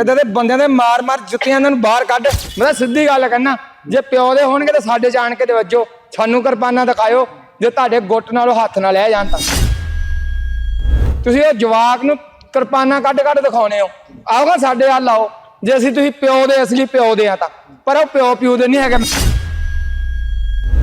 ਇਦਾਂ ਦੇ ਬੰਦਿਆਂ ਦੇ ਮਾਰ-ਮਾਰ ਜੁੱਤੀਆਂ ਇਹਨਾਂ ਨੂੰ ਬਾਹਰ ਕੱਢ। ਮੈਂ ਤਾਂ ਸਿੱਧੀ ਗੱਲ ਕਹਿਣਾ ਜੇ ਪਿਓ ਦੇ ਹੋਣਗੇ ਤਾਂ ਸਾਡੇ ਜਾਣ ਕੇ ਤੇ ਵੱਜੋ। ਸਾਨੂੰ ਕਿਰਪਾਨਾਂ ਦਿਖਾਇਓ, ਜੇ ਤੁਹਾਡੇ ਗੁੱਟ ਨਾਲੋਂ ਹੱਥ ਨਾਲ ਲੈ ਜਾਣ ਤਾਂ। ਤੁਸੀਂ ਉਹ ਜਵਾਕ ਨੂੰ ਕਿਰਪਾਨਾਂ ਕੱਢ ਕੱਢ ਦਿਖਾਉਣੇ ਹੋ। ਆਓਗਾ ਸਾਡੇ ਹੱਲ ਆਓ। ਜੇ ਅਸੀਂ ਤੁਸੀਂ ਪਿਓ ਦੇ ਅਸਲੀ ਪਿਓ ਦੇ ਆ ਤਾਂ। ਪਰ ਉਹ ਪਿਓ ਪਿਓ ਦੇ ਨਹੀਂ ਹੈਗੇ।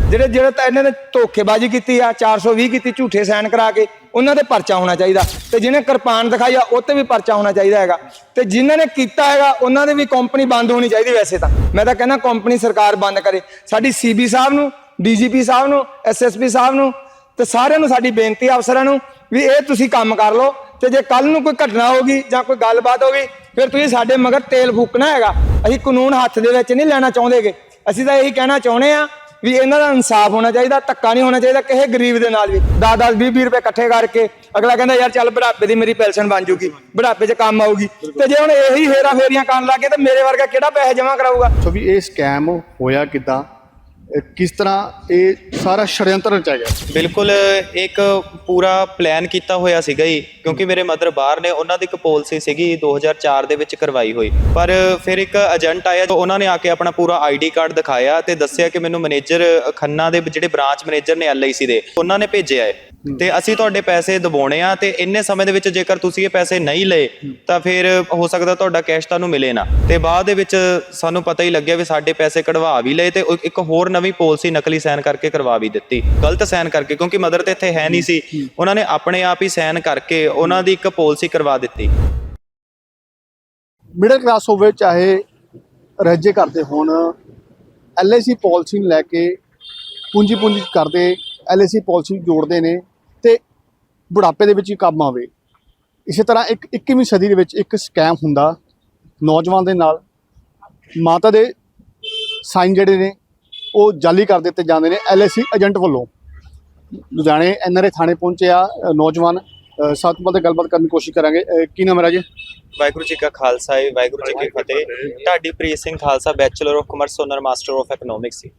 ਜਿਹੜੇ ਜਿਹੜੇ ਤਾਂ ਇਹਨਾਂ ਨੇ ਧੋਖੇਬਾਜ਼ੀ ਕੀਤੀ ਆ 420 ਕੀਤੀ ਝੂਠੇ ਸਾਈਨ ਕਰਾ ਕੇ। ਉਹਨਾਂ ਤੇ ਪਰਚਾ ਹੋਣਾ ਚਾਹੀਦਾ। ਤੇ ਜਿਹਨੇ ਕਿਰਪਾਨ ਦਿਖਾਈ ਆ ਉਹ ਤੇ ਵੀ ਪਰਚਾ ਹੋਣਾ ਚਾਹੀਦਾ ਹੈਗਾ। ਤੇ ਜਿਨ੍ਹਾਂ ਨੇ ਕੀਤਾ ਹੈਗਾ, ਉਹਨਾਂ ਦੇ ਵੀ ਕੰਪਨੀ ਬੰਦ ਹੋਣੀ ਚਾਹੀਦੀ ਵੈਸੇ ਤਾਂ। ਮੈਂ ਤਾਂ ਕਹਿੰਦਾ ਕੰਪਨੀ ਸਰਕਾਰ ਬੰਦ ਕਰੇ। ਸਾਡੀ ਸੀਬੀ ਸਾਹਿਬ ਨੂੰ ਡੀਜੀਪੀ ਸਾਹਿਬ ਨੂੰ ਐਸਐਸਪੀ ਸਾਹਿਬ ਨੂੰ, ਤੇ ਸਾਰਿਆਂ ਨੂੰ ਸਾਡੀ ਬੇਨਤੀ ਆ ਅਫਸਰਾਂ ਨੂੰ ਵੀ ਇਹ ਤੁਸੀਂ ਕੰਮ ਕਰ ਲਓ। ਤੇ ਜੇ ਕੱਲ ਨੂੰ ਕੋਈ ਘਟਨਾ ਹੋਗੀ ਜਾਂ ਕੋਈ ਗੱਲਬਾਤ ਹੋਗੀ ਫਿਰ ਤੁਸੀਂ ਸਾਡੇ ਮਗਰ ਤੇਲ ਫੂਕਣਾ ਹੈਗਾ। ਅਸੀਂ ਕਾਨੂੰਨ ਹੱਥ ਦੇ ਵਿੱਚ ਨਹੀਂ ਲੈਣਾ ਚਾਹੁੰਦੇਗੇ। ਅਸੀਂ ਤਾਂ ਇਹੀ ਕਹਿਣਾ ਚਾਹੁੰਦੇ ਆ ਵੀ ਇਹਨਾਂ ਦਾ ਇਨਸਾਫ ਹੋਣਾ ਚਾਹੀਦਾ, ਧੱਕਾ ਨਹੀਂ ਹੋਣਾ ਚਾਹੀਦਾ ਕਿਸੇ ਗਰੀਬ ਦੇ ਨਾਲ ਵੀ। 10 10 20 20 ਰੁਪਏ ਇਕੱਠੇ ਕਰਕੇ ਅਗਲਾ ਕਹਿੰਦਾ, ਯਾਰ ਚੱਲ ਬੁਢਾਪੇ ਦੀ ਮੇਰੀ ਪੈਨਸ਼ਨ ਬਣ ਜੂਗੀ, ਬੁਢਾਪੇ 'ਚ ਕੰਮ ਆਊਗੀ। ਤੇ ਜੇ ਹੁਣ ਇਹੀ ਹੇਰਾ ਫੇਰੀਆਂ ਕਰਨ ਲੱਗੇ ਤੇ ਮੇਰੇ ਵਰਗਾ ਕਿਹੜਾ ਪੈਸੇ ਜਮ੍ਹਾਂ ਕਰਾਊਗਾ? ਸੋ ਵੀ ਇਹ ਸਕੈਮ ਹੋਇਆ ਕਿਦਾਂ? ਕਿਸ ਤਰ੍ਹਾਂ ਇਹ ਸਾਰਾ ਸ਼ੜਯੰਤਰ ਰਚਿਆ ਗਿਆ? ਬਿਲਕੁਲ, ਇੱਕ ਪੂਰਾ ਪਲਾਨ ਕੀਤਾ ਹੋਇਆ ਸੀਗਾ ਜੀ, ਕਿਉਂਕਿ ਮੇਰੇ ਮਦਰ ਬਾਹਰ ਨੇ, ਉਹਨਾਂ ਦੀ ਇੱਕ ਪਾਲਿਸੀ ਸੀਗੀ 2004 ਦੇ ਵਿੱਚ ਕਰਵਾਈ ਹੋਈ। ਪਰ ਫਿਰ ਇੱਕ ਏਜੰਟ ਆਇਆ, ਤੇ ਉਹਨਾਂ ਨੇ ਆ ਕੇ ਆਪਣਾ ਪੂਰਾ ਆਈਡੀ ਕਾਰਡ ਦਿਖਾਇਆ ਤੇ ਦੱਸਿਆ ਕਿ ਮੈਨੂੰ ਮੈਨੇਜਰ ਖੰਨਾ ਦੇ, ਜਿਹੜੇ ਬ੍ਰਾਂਚ ਮੈਨੇਜਰ ਨੇ ਐਲਆਈਸੀ ਦੇ, ਉਹਨਾਂ ਨੇ ਭੇਜਿਆ ਹੈ। ਤੇ ਅਸੀਂ ਤੁਹਾਡੇ ਪੈਸੇ ਦਬਾਉਣੇ ਆ ਤੇ ਇੰਨੇ ਸਮੇਂ ਦੇ ਵਿੱਚ ਜੇਕਰ ਤੁਸੀਂ ਇਹ ਪੈਸੇ ਨਹੀਂ ਲਏ ਤਾਂ ਫਿਰ ਹੋ ਸਕਦਾ ਤੁਹਾਡਾ ਕੈਸ਼ ਤੁਹਾਨੂੰ ਮਿਲੇ ਨਾ। ਤੇ ਬਾਅਦ ਦੇ ਵਿੱਚ ਸਾਨੂੰ ਪਤਾ ਹੀ ਲੱਗਿਆ ਵੀ ਸਾਡੇ ਪੈਸੇ ਕਢਵਾ ਵੀ ਲਏ ਤੇ ਇੱਕ ਹੋਰ ਨਵੀਂ ਪਾਲਿਸੀ ਨਕਲੀ ਸਾਈਨ ਕਰਕੇ ਕਰਵਾ ਵੀ ਦਿੱਤੀ। ਗਲਤ ਸਾਈਨ ਕਰਕੇ ਕਿਉਂਕਿ ਮਦਰ ਤੇ ਇੱਥੇ ਹੈ ਨਹੀਂ ਸੀ। ਉਹਨਾਂ ਨੇ ਆਪਣੇ ਆਪ ਹੀ ਸਾਈਨ ਕਰਕੇ ਉਹਨਾਂ ਦੀ ਇੱਕ ਪਾਲਿਸੀ ਕਰਵਾ ਦਿੱਤੀ। ਮਿਡਲ ਕਲਾਸ ਹੋਵੇ ਚਾਹੇ ਰੱਜੇ ਕਰਦੇ ਹੋਣ ਐਲਆਈਸੀ ਪਾਲਿਸੀ ਨੂੰ ਲੈ ਕੇ ਪੂੰਜੀ ਪੂੰਜੀ ਕਰਦੇ ਐਲਆਈਸੀ ਪਾਲਿਸੀ ਜੋੜਦੇ ਨੇ ਬੁਢਾਪੇ ਦੇ ਵਿੱਚ ਹੀ ਕੰਮ ਆਵੇ। ਇਸੇ ਤਰ੍ਹਾਂ ਇੱਕ 21ਵੀਂ ਸਦੀ ਦੇ ਵਿੱਚ ਇੱਕ ਸਕੈਮ ਹੁੰਦਾ ਨੌਜਵਾਨ ਦੇ ਨਾਲ। ਮਾਤਾ ਦੇ ਸਾਈਨ ਜਿਹੜੇ ਨੇ ਉਹ ਜਾਲੀ ਕਰ ਦਿੱਤੇ ਜਾਂਦੇ ਨੇ ਐਲਆਈਸੀ ਏਜੰਟ ਵੱਲੋਂ। ਲੁਧਿਆਣੇ ਐਨਆਰਏ ਥਾਣੇ ਪਹੁੰਚਿਆ ਨੌਜਵਾਨ। ਸਾਥ ਨਾਲ ਗੱਲਬਾਤ ਕਰਨ ਦੀ ਕੋਸ਼ਿਸ਼ ਕਰਾਂਗੇ। ਕੀ ਨਾਮ ਹੈ ਰਾਜੇ? ਵਾਹਿਗੁਰੂ ਜੀ ਕਾ ਖਾਲਸਾ ਹੈ ਵਾਹਿਗੁਰੂ ਜੀ ਕੀ ਫਤਿਹ। Dhadi Preet Singh Khalsa bachelor of commerce honours master of economics ਸੀ।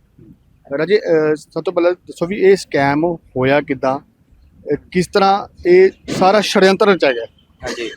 ਰਾਜੇ ਸਭ ਤੋਂ ਪਹਿਲਾਂ ਦੱਸੋ ਵੀ ਇਹ ਸਕੈਮ ਹੋਇਆ ਕਿਦਾਂ? ਕਿਸ ਤਰ੍ਹਾਂ ਇਹ ਸਾਰਾ ਸ਼ੜਯੰਤਰ ਰਚਿਆ ਗਿਆ? ਹਾਂਜੀ।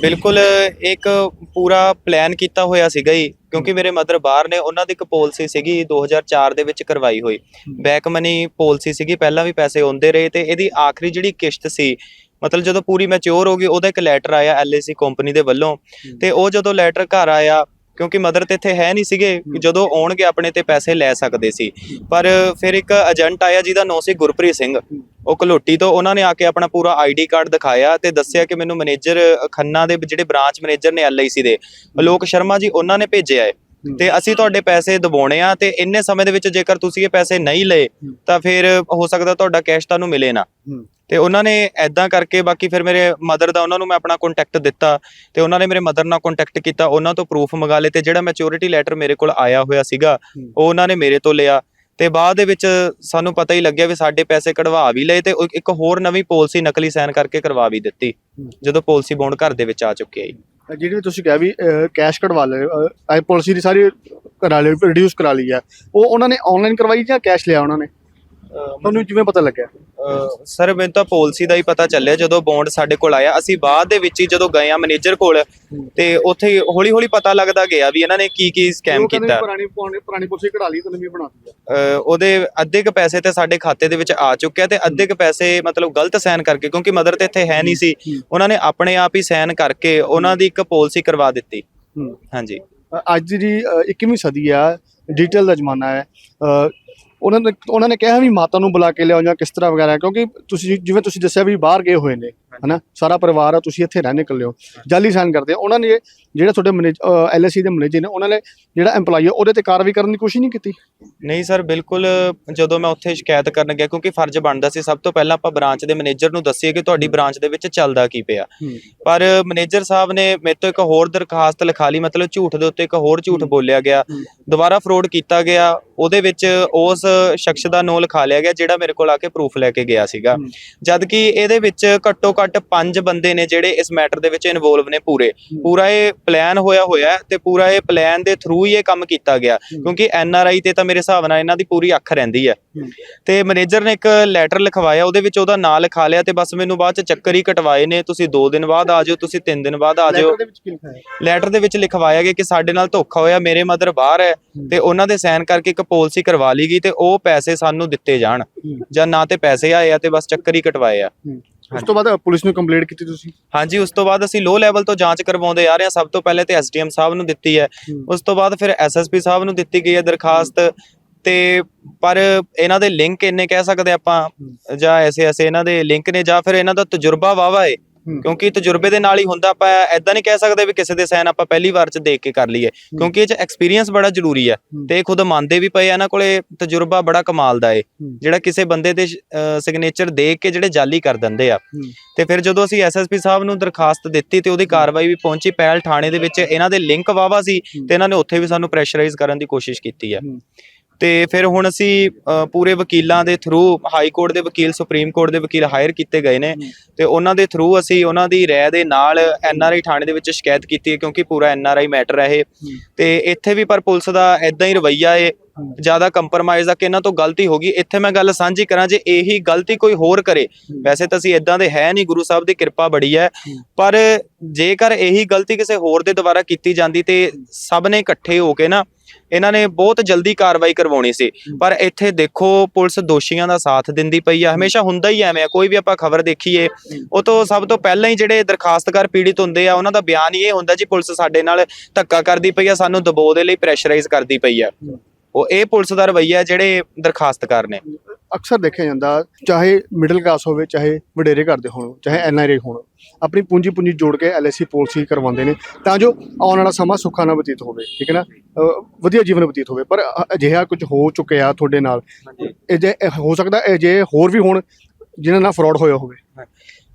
ਬਿਲਕੁਲ ਇੱਕ ਪੂਰਾ ਪਲਾਨ ਕੀਤਾ ਹੋਇਆ ਸੀਗਾ ਜੀ ਕਿਉਂਕਿ ਮੇਰੇ ਮਦਰ ਬਾਹਰ ਨੇ ਉਹਨਾਂ ਦੀ ਇੱਕ ਪਾਲਿਸੀ ਸੀਗੀ 2004 ਦੇ ਵਿੱਚ ਕਰਵਾਈ ਹੋਈ। ਬੈਕ ਮਨੀ ਪਾਲਿਸੀ ਸੀਗੀ ਪਹਿਲਾਂ ਵੀ ਪੈਸੇ ਆਉਂਦੇ ਰਹੇ ਤੇ ਇਹਦੀ ਆਖਰੀ ਜਿਹੜੀ ਕਿਸ਼ਤ ਸੀ ਮਤਲਬ ਜਦੋਂ ਪੂਰੀ ਮੈਚੁਰ ਹੋ ਗਈ ਉਹਦਾ ਇੱਕ ਲੈਟਰ ਆਇਆ ਐਲਆਈਸੀ ਕੰਪਨੀ ਦੇ ਵੱਲੋਂ ਤੇ ਉਹ ਜਦੋਂ ਲੈਟਰ ਘਰ ਆਇਆ ਕਿਉਂਕਿ ਮਦਰ ਤੇ ਇੱਥੇ ਹੈ ਨਹੀਂ ਸੀਗੇ ਜਦੋਂ ਆਉਣਗੇ ਆਪਣੇ ਤੇ ਪੈਸੇ ਲੈ ਸਕਦੇ ਸੀ। ਪਰ ਫਿਰ ਇੱਕ ਏਜੰਟ ਆਇਆ ਜਿਹਦਾ ਨਾਂ ਸੀ ਗੁਰਪ੍ਰੀਤ ਸਿੰਘ। ਉਹ ਕਲੋਟੀ ਤੋਂ ਉਹਨਾਂ ਨੇ ਆ ਕੇ ਆਪਣਾ ਪੂਰਾ ਆਈਡੀ ਕਾਰਡ ਦਿਖਾਇਆ ਤੇ ਦੱਸਿਆ ਕਿ ਮੈਨੂੰ ਮੈਨੇਜਰ ਖੰਨਾ ਦੇ ਜਿਹੜੇ ਬ੍ਰਾਂਚ ਮੈਨੇਜਰ ਨੇ ਐਲਆਈਸੀ ਦੇ ਅਲੋਕ ਸ਼ਰਮਾ ਜੀ ਉਹਨਾਂ ਨੇ ਭੇਜਿਆ ਹੈ। ਤੇ ਅਸੀਂ ਤੁਹਾਡੇ ਪੈਸੇ ਦਬਾਉਣੇ ਆ ਤੇ ਇੰਨੇ ਸਮੇਂ ਦੇ ਵਿੱਚ ਜੇਕਰ ਤੁਸੀਂ ਇਹ ਪੈਸੇ ਨਹੀਂ ਲਏ ਤਾਂ ਫਿਰ ਹੋ ਸਕਦਾ ਤੁਹਾਡਾ ਕੈਸ਼ ਤੁਹਾਨੂੰ ਮਿਲੇ ਨਾ। ਤੇ ਉਹਨਾਂ ਨੇ ਐਦਾਂ ਕਰਕੇ ਬਾਕੀ ਫਿਰ ਮੇਰੇ ਮਦਰ ਦਾ ਉਹਨਾਂ ਨੂੰ ਮੈਂ ਆਪਣਾ ਕੰਟੈਕਟ ਦਿੱਤਾ ਤੇ ਉਹਨਾਂ ਨੇ ਮੇਰੇ ਮਦਰ ਨਾਲ ਕੰਟੈਕਟ ਕੀਤਾ ਉਹਨਾਂ ਤੋਂ ਪ੍ਰੂਫ ਮੰਗਾ ਲਏ ਤੇ ਜਿਹੜਾ ਮੈਚੁਰਿਟੀ ਲੈਟਰ ਮੇਰੇ ਕੋਲ ਆਇਆ ਹੋਇਆ ਸੀਗਾ ਉਹ ਉਹਨਾਂ ਨੇ ਮੇਰੇ ਤੋਂ ਲਿਆ ਤੇ ਬਾਅਦ ਦੇ ਵਿੱਚ ਸਾਨੂੰ ਪਤਾ ਹੀ ਲੱਗਿਆ ਵੀ ਸਾਡੇ ਪੈਸੇ ਕਢਵਾ ਵੀ ਲਏ ਤੇ ਇੱਕ ਹੋਰ ਨਵੀਂ ਪਾਲਿਸੀ ਨਕਲੀ ਸਾਈਨ ਕਰਕੇ ਕਰਵਾ ਵੀ ਦਿੱਤੀ ਜਦੋਂ ਪਾਲਿਸੀ ਬੌਂਡ ਘਰ ਦੇ ਵਿੱਚ ਆ ਚੁੱਕੀ ਹੈ। ਜਿਹੜੀ ਤੁਸੀਂ ਕਿਹਾ ਵੀ ਕੈਸ਼ ਕਢਵਾ ਲਏ ਆਈ ਪਾਲਿਸੀ ਦੀ ਸਾਰੀ ਕਰਾ ਲਈ ਰਿਡਿਊਸ ਕਰਾ ਲਈ ਹੈ ਉਹ ਉਹਨਾਂ ਨੇ ਆਨਲਾਈਨ ਕਰਵਾਈ ਜਾਂ ਕੈਸ਼ ਲਿਆ ਉਹਨਾਂ ਨੇ? ਤੁਹਾਨੂੰ ਜਿਵੇਂ ਪਤਾ ਲੱਗਿਆ? ਸਰ ਮੈਨੂੰ ਤਾਂ ਪਾਲਿਸੀ ਦਾ ਹੀ ਪਤਾ ਚੱਲਿਆ ਜਦੋਂ ਬੌਂਡ ਸਾਡੇ ਕੋਲ ਆਇਆ। ਅਸੀਂ ਬਾਅਦ ਦੇ ਵਿੱਚ ਹੀ ਜਦੋਂ ਗਏ ਆ ਮੈਨੇਜਰ ਕੋਲ ਤੇ ਉੱਥੇ ਹੌਲੀ ਹੌਲੀ ਪਤਾ ਲੱਗਦਾ ਗਿਆ ਵੀ ਇਹਨਾਂ ਨੇ ਕੀ ਕੀ ਸਕੈਮ ਕੀਤਾ। ਪੁਰਾਣੀ ਪੁਰਾਣੀ ਪੁਰਾਣੀ ਪਾਲਿਸੀ ਕਢਾ ਲਈ ਤਾਂ ਨਵੀਂ ਬਣਾਤੀ ਹੈ ਅਹ ਉਹਦੇ ਅੱਧੇ ਕ ਪੈਸੇ ਤੇ ਸਾਡੇ ਖਾਤੇ ਦੇ ਵਿੱਚ ਆ ਚੁੱਕਿਆ ਤੇ ਅੱਧੇ ਕ ਪੈਸੇ ਮਤਲਬ ਗਲਤ ਸਾਈਨ ਕਰਕੇ ਕਿਉਂਕਿ ਮਦਰ ਤੇ ਇੱਥੇ ਹੈ ਨਹੀਂ ਸੀ ਉਹਨਾਂ ਨੇ ਆਪਣੇ ਆਪ ਹੀ ਸਾਈਨ ਕਰਕੇ ਉਹਨਾਂ ਦੀ ਇੱਕ ਪਾਲਿਸੀ ਕਰਵਾ ਦਿੱਤੀ। ਹਾਂਜੀ। ਅੱਜ ਦੀ ਅ, 21ਵੀਂ ਸਦੀ ਆ ਡਿਜੀਟਲ ਦਾ ਜ਼ਮਾਨਾ ਹੈ। ਉਹਨਾਂ ਨੇ ਉਹਨਾਂ ਨੇ ਕਿਹਾ ਵੀ ਮਾਤਾ ਨੂੰ ਬੁਲਾ ਕੇ ਲਿਆਓ ਜਾਂ ਕਿਸ ਤਰ੍ਹਾਂ ਵਗੈਰਾ ਕਿਉਂਕਿ ਤੁਸੀਂ ਜਿਵੇਂ ਤੁਸੀਂ ਦੱਸਿਆ ਵੀ ਬਾਹਰ ਗਏ ਹੋਏ ਨੇ ਹਨਾ? ਸਾਰਾ ਪਰਿਵਾਰ ਆ ਤੁਸੀਂ ਇੱਥੇ ਰਹਿਣ ਨਿਕਲੇ ਹੋ। ਜਾਲੀ ਸਾਈਨ ਕਰਦੇ। ਉਹਨਾਂ ਨੇ ਜਿਹੜਾ ਤੁਹਾਡੇ ਮੈਨੇਜ ਐਲਐਸਸੀ ਦੇ ਮੈਨੇਜਰ ਨੇ ਉਹਨਾਂ ਨੇ ਜਿਹੜਾ EMPLOYE ਉਹਦੇ ਤੇ ਕਾਰਵਾਈ ਕਰਨ ਦੀ ਕੋਸ਼ਿਸ਼ ਨਹੀਂ ਕੀਤੀ? ਨਹੀਂ ਸਰ ਬਿਲਕੁਲ ਜਦੋਂ ਮੈਂ ਉੱਥੇ ਸ਼ਿਕਾਇਤ ਕਰਨ ਗਿਆ ਕਿਉਂਕਿ ਫਰਜ਼ ਬਣਦਾ ਸੀ ਸਭ ਤੋਂ ਪਹਿਲਾਂ ਆਪਾਂ ਬ੍ਰਾਂਚ ਦੇ ਮੈਨੇਜਰ ਨੂੰ ਦੱਸੀਏ ਕਿ ਤੁਹਾਡੀ ਬ੍ਰਾਂਚ ਦੇ ਵਿੱਚ ਚੱਲਦਾ ਕੀ ਪਿਆ। ਪਰ ਮੈਨੇਜਰ ਸਾਹਿਬ ਨੇ ਮੇਰੇ ਤੋਂ ਇੱਕ ਹੋਰ ਦਰਖਾਸਤ ਲਿਖਾ ਲਈ ਮਤਲਬ ਝੂਠ ਦੇ ਉੱਤੇ ਇੱਕ ਹੋਰ ਝੂਠ ਬੋਲਿਆ ਗਿਆ। ਦੁਬਾਰਾ ਫਰੋਡ ਕੀਤਾ ਗਿਆ। ਉਹਦੇ ਵਿੱਚ ਉਸ ਸ਼ਖਸ ਦਾ ਨਾਂ ਲਿਖਾ ਲਿਆ ਗਿਆ ਜਿਹੜਾ ਮੇਰੇ ਕੋਲ ਆ ਕੇ ਪ੍ਰੂਫ ਲੈ ਕੇ ਗਿਆ ਸੀਗਾ। ਜਦ ਕਿ ਇਹਦੇ ਵਿੱਚ ਘੱਟੋ ਘੱਟ 5 ਬੰਦੇ ਨੇ ਜਿਹੜੇ ਇਸ ਮੈਟਰ ਦੇ ਵਿੱਚ ਇਨਵੋਲਵ ਨੇ ਪੂਰੇ। ਪੂਰਾ ਇਹ ਪਲਾਨ ਹੋਇਆ ਹੋਇਆ ਤੇ ਪੂਰਾ ਇਹ ਪਲਾਨ ਦੇ ਥਰੂ ਹੀ ਇਹ ਕੰਮ ਕੀਤਾ ਗਿਆ। ਕਿਉਂਕਿ ਐਨ ਆਰ ਆਈ ਤੇ ਤਾਂ ਮੇਰੇ ਹਿਸਾਬ ਨਾਲ ਇਹਨਾਂ ਦੀ ਪੂਰੀ ਅੱਖ ਰਹਿੰਦੀ ਹੈ। ਤੇ ਮੈਨੇਜਰ ਨੇ ਇੱਕ ਲੈਟਰ ਲਿਖਵਾਇਆ ਉਹਦੇ ਵਿੱਚ ਉਹਦਾ ਨਾਂ ਲਿਖਾ ਲਿਆ ਤੇ ਬਸ ਮੈਨੂੰ ਬਾਅਦ ਚ ਚੱਕਰ ਹੀ ਕਟਵਾਏ ਨੇ ਤੁਸੀਂ 2 ਦਿਨ ਬਾਅਦ ਆ ਜਾਓ ਤੁਸੀਂ 3 ਦਿਨ ਬਾਅਦ ਆ ਜਾਓ। ਦੇ ਲੈਟਰ ਦੇ ਵਿੱਚ ਲਿਖਵਾਇਆ ਗਿਆ ਕਿ ਸਾਡੇ ਨਾਲ ਧੋਖਾ ਹੋਇਆ ਮੇਰੇ ਮਦਰ ਬਾਹਰ ਹੈ ਤੇ ਉਹਨਾਂ ਦੇ ਸਾਈਨ ਕਰਕੇ ਇੱਕ ਪਾਲਿਸੀ ਕਰਵਾ ਲਈ ਗਈ ਤੇ ਉਹ ਪੈਸੇ ਸਾਨੂੰ ਦਿੱਤੇ ਜਾਣ। ਜਾਂ ਨਾ ਤੇ ਪੈਸੇ ਆਏ ਆ ਤੇ ਬਸ ਚੱਕਰ ਹੀ ਕਟਵਾਏ ਆ। ਉਸ ਤੋਂ ਬਾਅਦ ਪੁਲਿਸ ਨੂੰ ਕੰਪਲੇਂਟ ਕੀਤੀ ਤੁਸੀਂ? ਹਾਂਜੀ ਉਸ ਤੋਂ ਬਾਅਦ ਅਸੀਂ ਲੋ ਲੈਵਲ ਤੋਂ ਜਾਂਚ ਕਰਵਾਉਂਦੇ ਆ ਰਹੇ ਹਾਂ। ਸਭ ਤੋਂ ਪਹਿਲੇ ਤੇ ਐਸਡੀਐਮ ਸਾਹਿਬ ਨੂੰ ਦਿੱਤੀ ਹੈ। ਉਸ ਤੋਂ ਬਾਅਦ ਫਿਰ ਐਸਐਸਪੀ ਸਾਹਿਬ ਨੂੰ ਦਿੱਤੀ ਗਈ ਹੈ ਦਰਖਾਸਤ। ਤੇ ਪਰ ਇਹਨਾਂ ਦੇ ਲਿੰਕ ਇੰਨੇ ਕਹਿ ਸਕਦੇ ਆਪਾਂ ਜਾਂ ਐਸੇ ਐਸੇ ਇਹਨਾਂ ਦੇ ਲਿੰਕ ਨੇ ਜਾਂ ਫਿਰ ਇਹਨਾਂ ਦਾ ਤਜਰਬਾ ਵਾਵਾ ਹੂੰ। ਕਿਉਂਕਿ ਤਜਰਬੇ ਦੇ ਨਾਲ ਹੀ ਹੁੰਦਾ ਆਪਾਂ ਐਦਾਂ ਨਹੀਂ ਕਹਿ ਸਕਦੇ ਵੀ ਕਿਸੇ ਦੇ ਸਾਈਨ ਆਪਾਂ ਪਹਿਲੀ ਵਾਰ ਚ ਦੇਖ ਕੇ ਕਰ ਲਈਏ ਕਿਉਂਕਿ ਇਹ ਚ ਐਕਸਪੀਰੀਅੰਸ ਬੜਾ ਜ਼ਰੂਰੀ ਹੈ। ਤੇ ਖੁਦ ਮੰਨਦੇ ਵੀ ਪਏ ਆ ਇਹਨਾਂ ਕੋਲੇ ਤਜਰਬਾ ਬੜਾ ਕਮਾਲ ਦਾ ਏ। ਜਿਹੜਾ ਕਿਸੇ ਬੰਦੇ ਦੇ ਸਿਗਨੇਚਰ ਦੇਖ ਕੇ ਜਿਹੜੇ ਜਾਲੀ ਕਰ ਦਿੰਦੇ ਆ। ਤੇ ਫਿਰ ਜਦੋਂ ਅਸੀਂ ਐਸਐਸਪੀ ਸਾਹਿਬ ਨੂੰ ਦਰਖਾਸਤ ਦਿੱਤੀ ਤੇ ਉਹਦੀ ਕਾਰਵਾਈ ਵੀ ਪਹੁੰਚੀ ਪਹਿਲ ਥਾਣੇ ਦੇ ਵਿੱਚ ਇਹਨਾਂ ਦੇ ਲਿੰਕ ਵਾਵਾ ਸੀ। ਤੇ ਇਹਨਾਂ ਨੇ ਉੱਥੇ ਵੀ ਸਾਨੂੰ ਪ੍ਰੈਸ਼ਰਾਈਜ਼ ਕਰਨ ਦੀ ਕੋਸ਼ਿਸ਼ ਕੀਤੀ ਹੂੰ। ਤੇ ਫਿਰ ਹੁਣ ਅਸੀਂ ਅ, ਪੂਰੇ ਵਕੀਲਾਂ ਦੇ ਥਰੂ ਹਾਈ ਕੋਰਟ ਦੇ ਵਕੀਲ ਸੁਪਰੀਮ ਕੋਰਟ ਦੇ ਵਕੀਲ ਹਾਇਰ ਕੀਤੇ ਗਏ ਨੇ। ਤੇ ਉਹਨਾਂ ਦੇ ਥਰੂ ਅਸੀਂ ਉਹਨਾਂ ਦੀ ਰਾਏ ਦੇ ਨਾਲ ਐਨਆਰਆਈ ਥਾਣੇ ਦੇ ਵਿੱਚ ਸ਼ਿਕਾਇਤ ਕੀਤੀ ਹੈ ਕਿਉਂਕਿ ਪੂਰਾ ਐਨਆਰਆਈ ਮੈਟਰ ਹੈ ਇਹ ਤੇ ਇੱਥੇ ਵੀ ਪਰ ਪੁਲਿਸ ਦਾ ਐਦਾਂ ਹੀ ਰਵਈਆ ਏ ਹੂੰ। ਜ਼ਿਆਦਾ ਕੰਪਰਮਾਈਜ਼ ਆ ਕਿ ਇਹਨਾਂ ਤੋਂ ਗਲਤੀ ਹੋ ਗਈ ਇੱਥੇ ਮੈਂ ਗੱਲ ਸਾਂਝੀ ਕਰਾਂ ਜੇ ਇਹੀ ਗਲਤੀ ਕੋਈ ਹੋਰ ਕਰੇ। ਵੈਸੇ ਤਾਂ ਅਸੀਂ ਇਦਾਂ ਦੇ ਹੈ ਨਹੀਂ ਗੁਰੂ ਸਾਹਿਬ ਦੀ ਕਿਰਪਾ ਬੜੀ ਹੈ। ਪਰ ਜੇਕਰ ਇਹੀ ਗਲਤੀ ਕਿਸੇ ਹੋਰ ਦੇ ਦੁਆਰਾ ਕੀਤੀ ਜਾਂਦੀ ਤੇ ਸਭ ਨੇ ਇਕੱਠੇ ਹੋ ਕੇ ਨਾ ਇਹਨਾਂ ਨੇ ਬਹੁਤ ਜਲਦੀ ਕਾਰਵਾਈ ਕਰਵਾਉਣੀ ਸੀ। ਪਰ ਇੱਥੇ ਦੇਖੋ ਪੁਲਿਸ ਦੋਸ਼ੀਆਂ ਦਾ ਸਾਥ ਦਿੰਦੀ ਪਈ ਆ ਹਮੇਸ਼ਾ ਹੁੰਦਾ ਹੀ ਐਵੇਂ ਆ ਕੋਈ ਵੀ ਆਪਾਂ ਖਬਰ ਦੇਖੀਏ ਉਹ ਤੋਂ ਸਭ ਤੋਂ ਪਹਿਲਾਂ ਹੀ ਜਿਹੜੇ ਦਰਖਾਸਤਕਾਰ ਪੀੜਿਤ ਹੁੰਦੇ ਆ ਉਹਨਾਂ ਦਾ ਬਿਆਨ ਹੀ ਇਹ ਹੁੰਦਾ ਜੀ ਪੁਲਿਸ ਸਾਡੇ ਨਾਲ ਧੱਕਾ ਕਰਦੀ ਪਈ ਆ ਸਾਨੂੰ ਦਬੋ ਦੇ ਲਈ ਪ੍ਰੈਸ਼ਰਾਈਜ਼ ਕਰਦੀ ਪਈ ਆ। ਉਹ ਇਹ ਪੁਲਿਸ ਦਾ ਰਵੱਈਆ ਜਿਹੜੇ ਦਰਖਾਸਤਕਾਰ ਨੇ। ਅਕਸਰ ਦੇਖਿਆ ਜਾਂਦਾ ਚਾਹੇ ਮਿਡਲ ਕਲਾਸ ਹੋਵੇ ਚਾਹੇ ਵਡੇਰੇ ਘਰ ਦੇ ਹੋਣ ਚਾਹੇ ਐਨਆਰਆਈ ਹੋਣ ਆਪਣੀ ਪੂੰਜੀ ਪੂੰਜੀ ਜੋੜ ਕੇ ਐਲਆਈਸੀ ਪਾਲਿਸੀ ਕਰਵਾਉਂਦੇ ਨੇ ਤਾਂ ਜੋ ਆਉਣ ਵਾਲਾ ਸਮਾਂ ਸੁੱਖਾ ਨਾਲ ਬਤੀਤ ਹੋਵੇ ਠੀਕ ਹੈ ਨਾ? ਵਧੀਆ ਜੀਵਨ ਬਤੀਤ ਹੋਵੇ ਪਰ ਅਜਿਹਾ ਕੁਝ ਹੋ ਚੁੱਕਿਆ ਤੁਹਾਡੇ ਨਾਲ ਇਹ ਹੋ ਸਕਦਾ ਇਹ ਜੇ ਹੋਰ ਵੀ ਹੋਣ ਜਿਨ੍ਹਾਂ ਨਾਲ ਫਰਾਡ ਹੋਇਆ ਹੋਵੇ।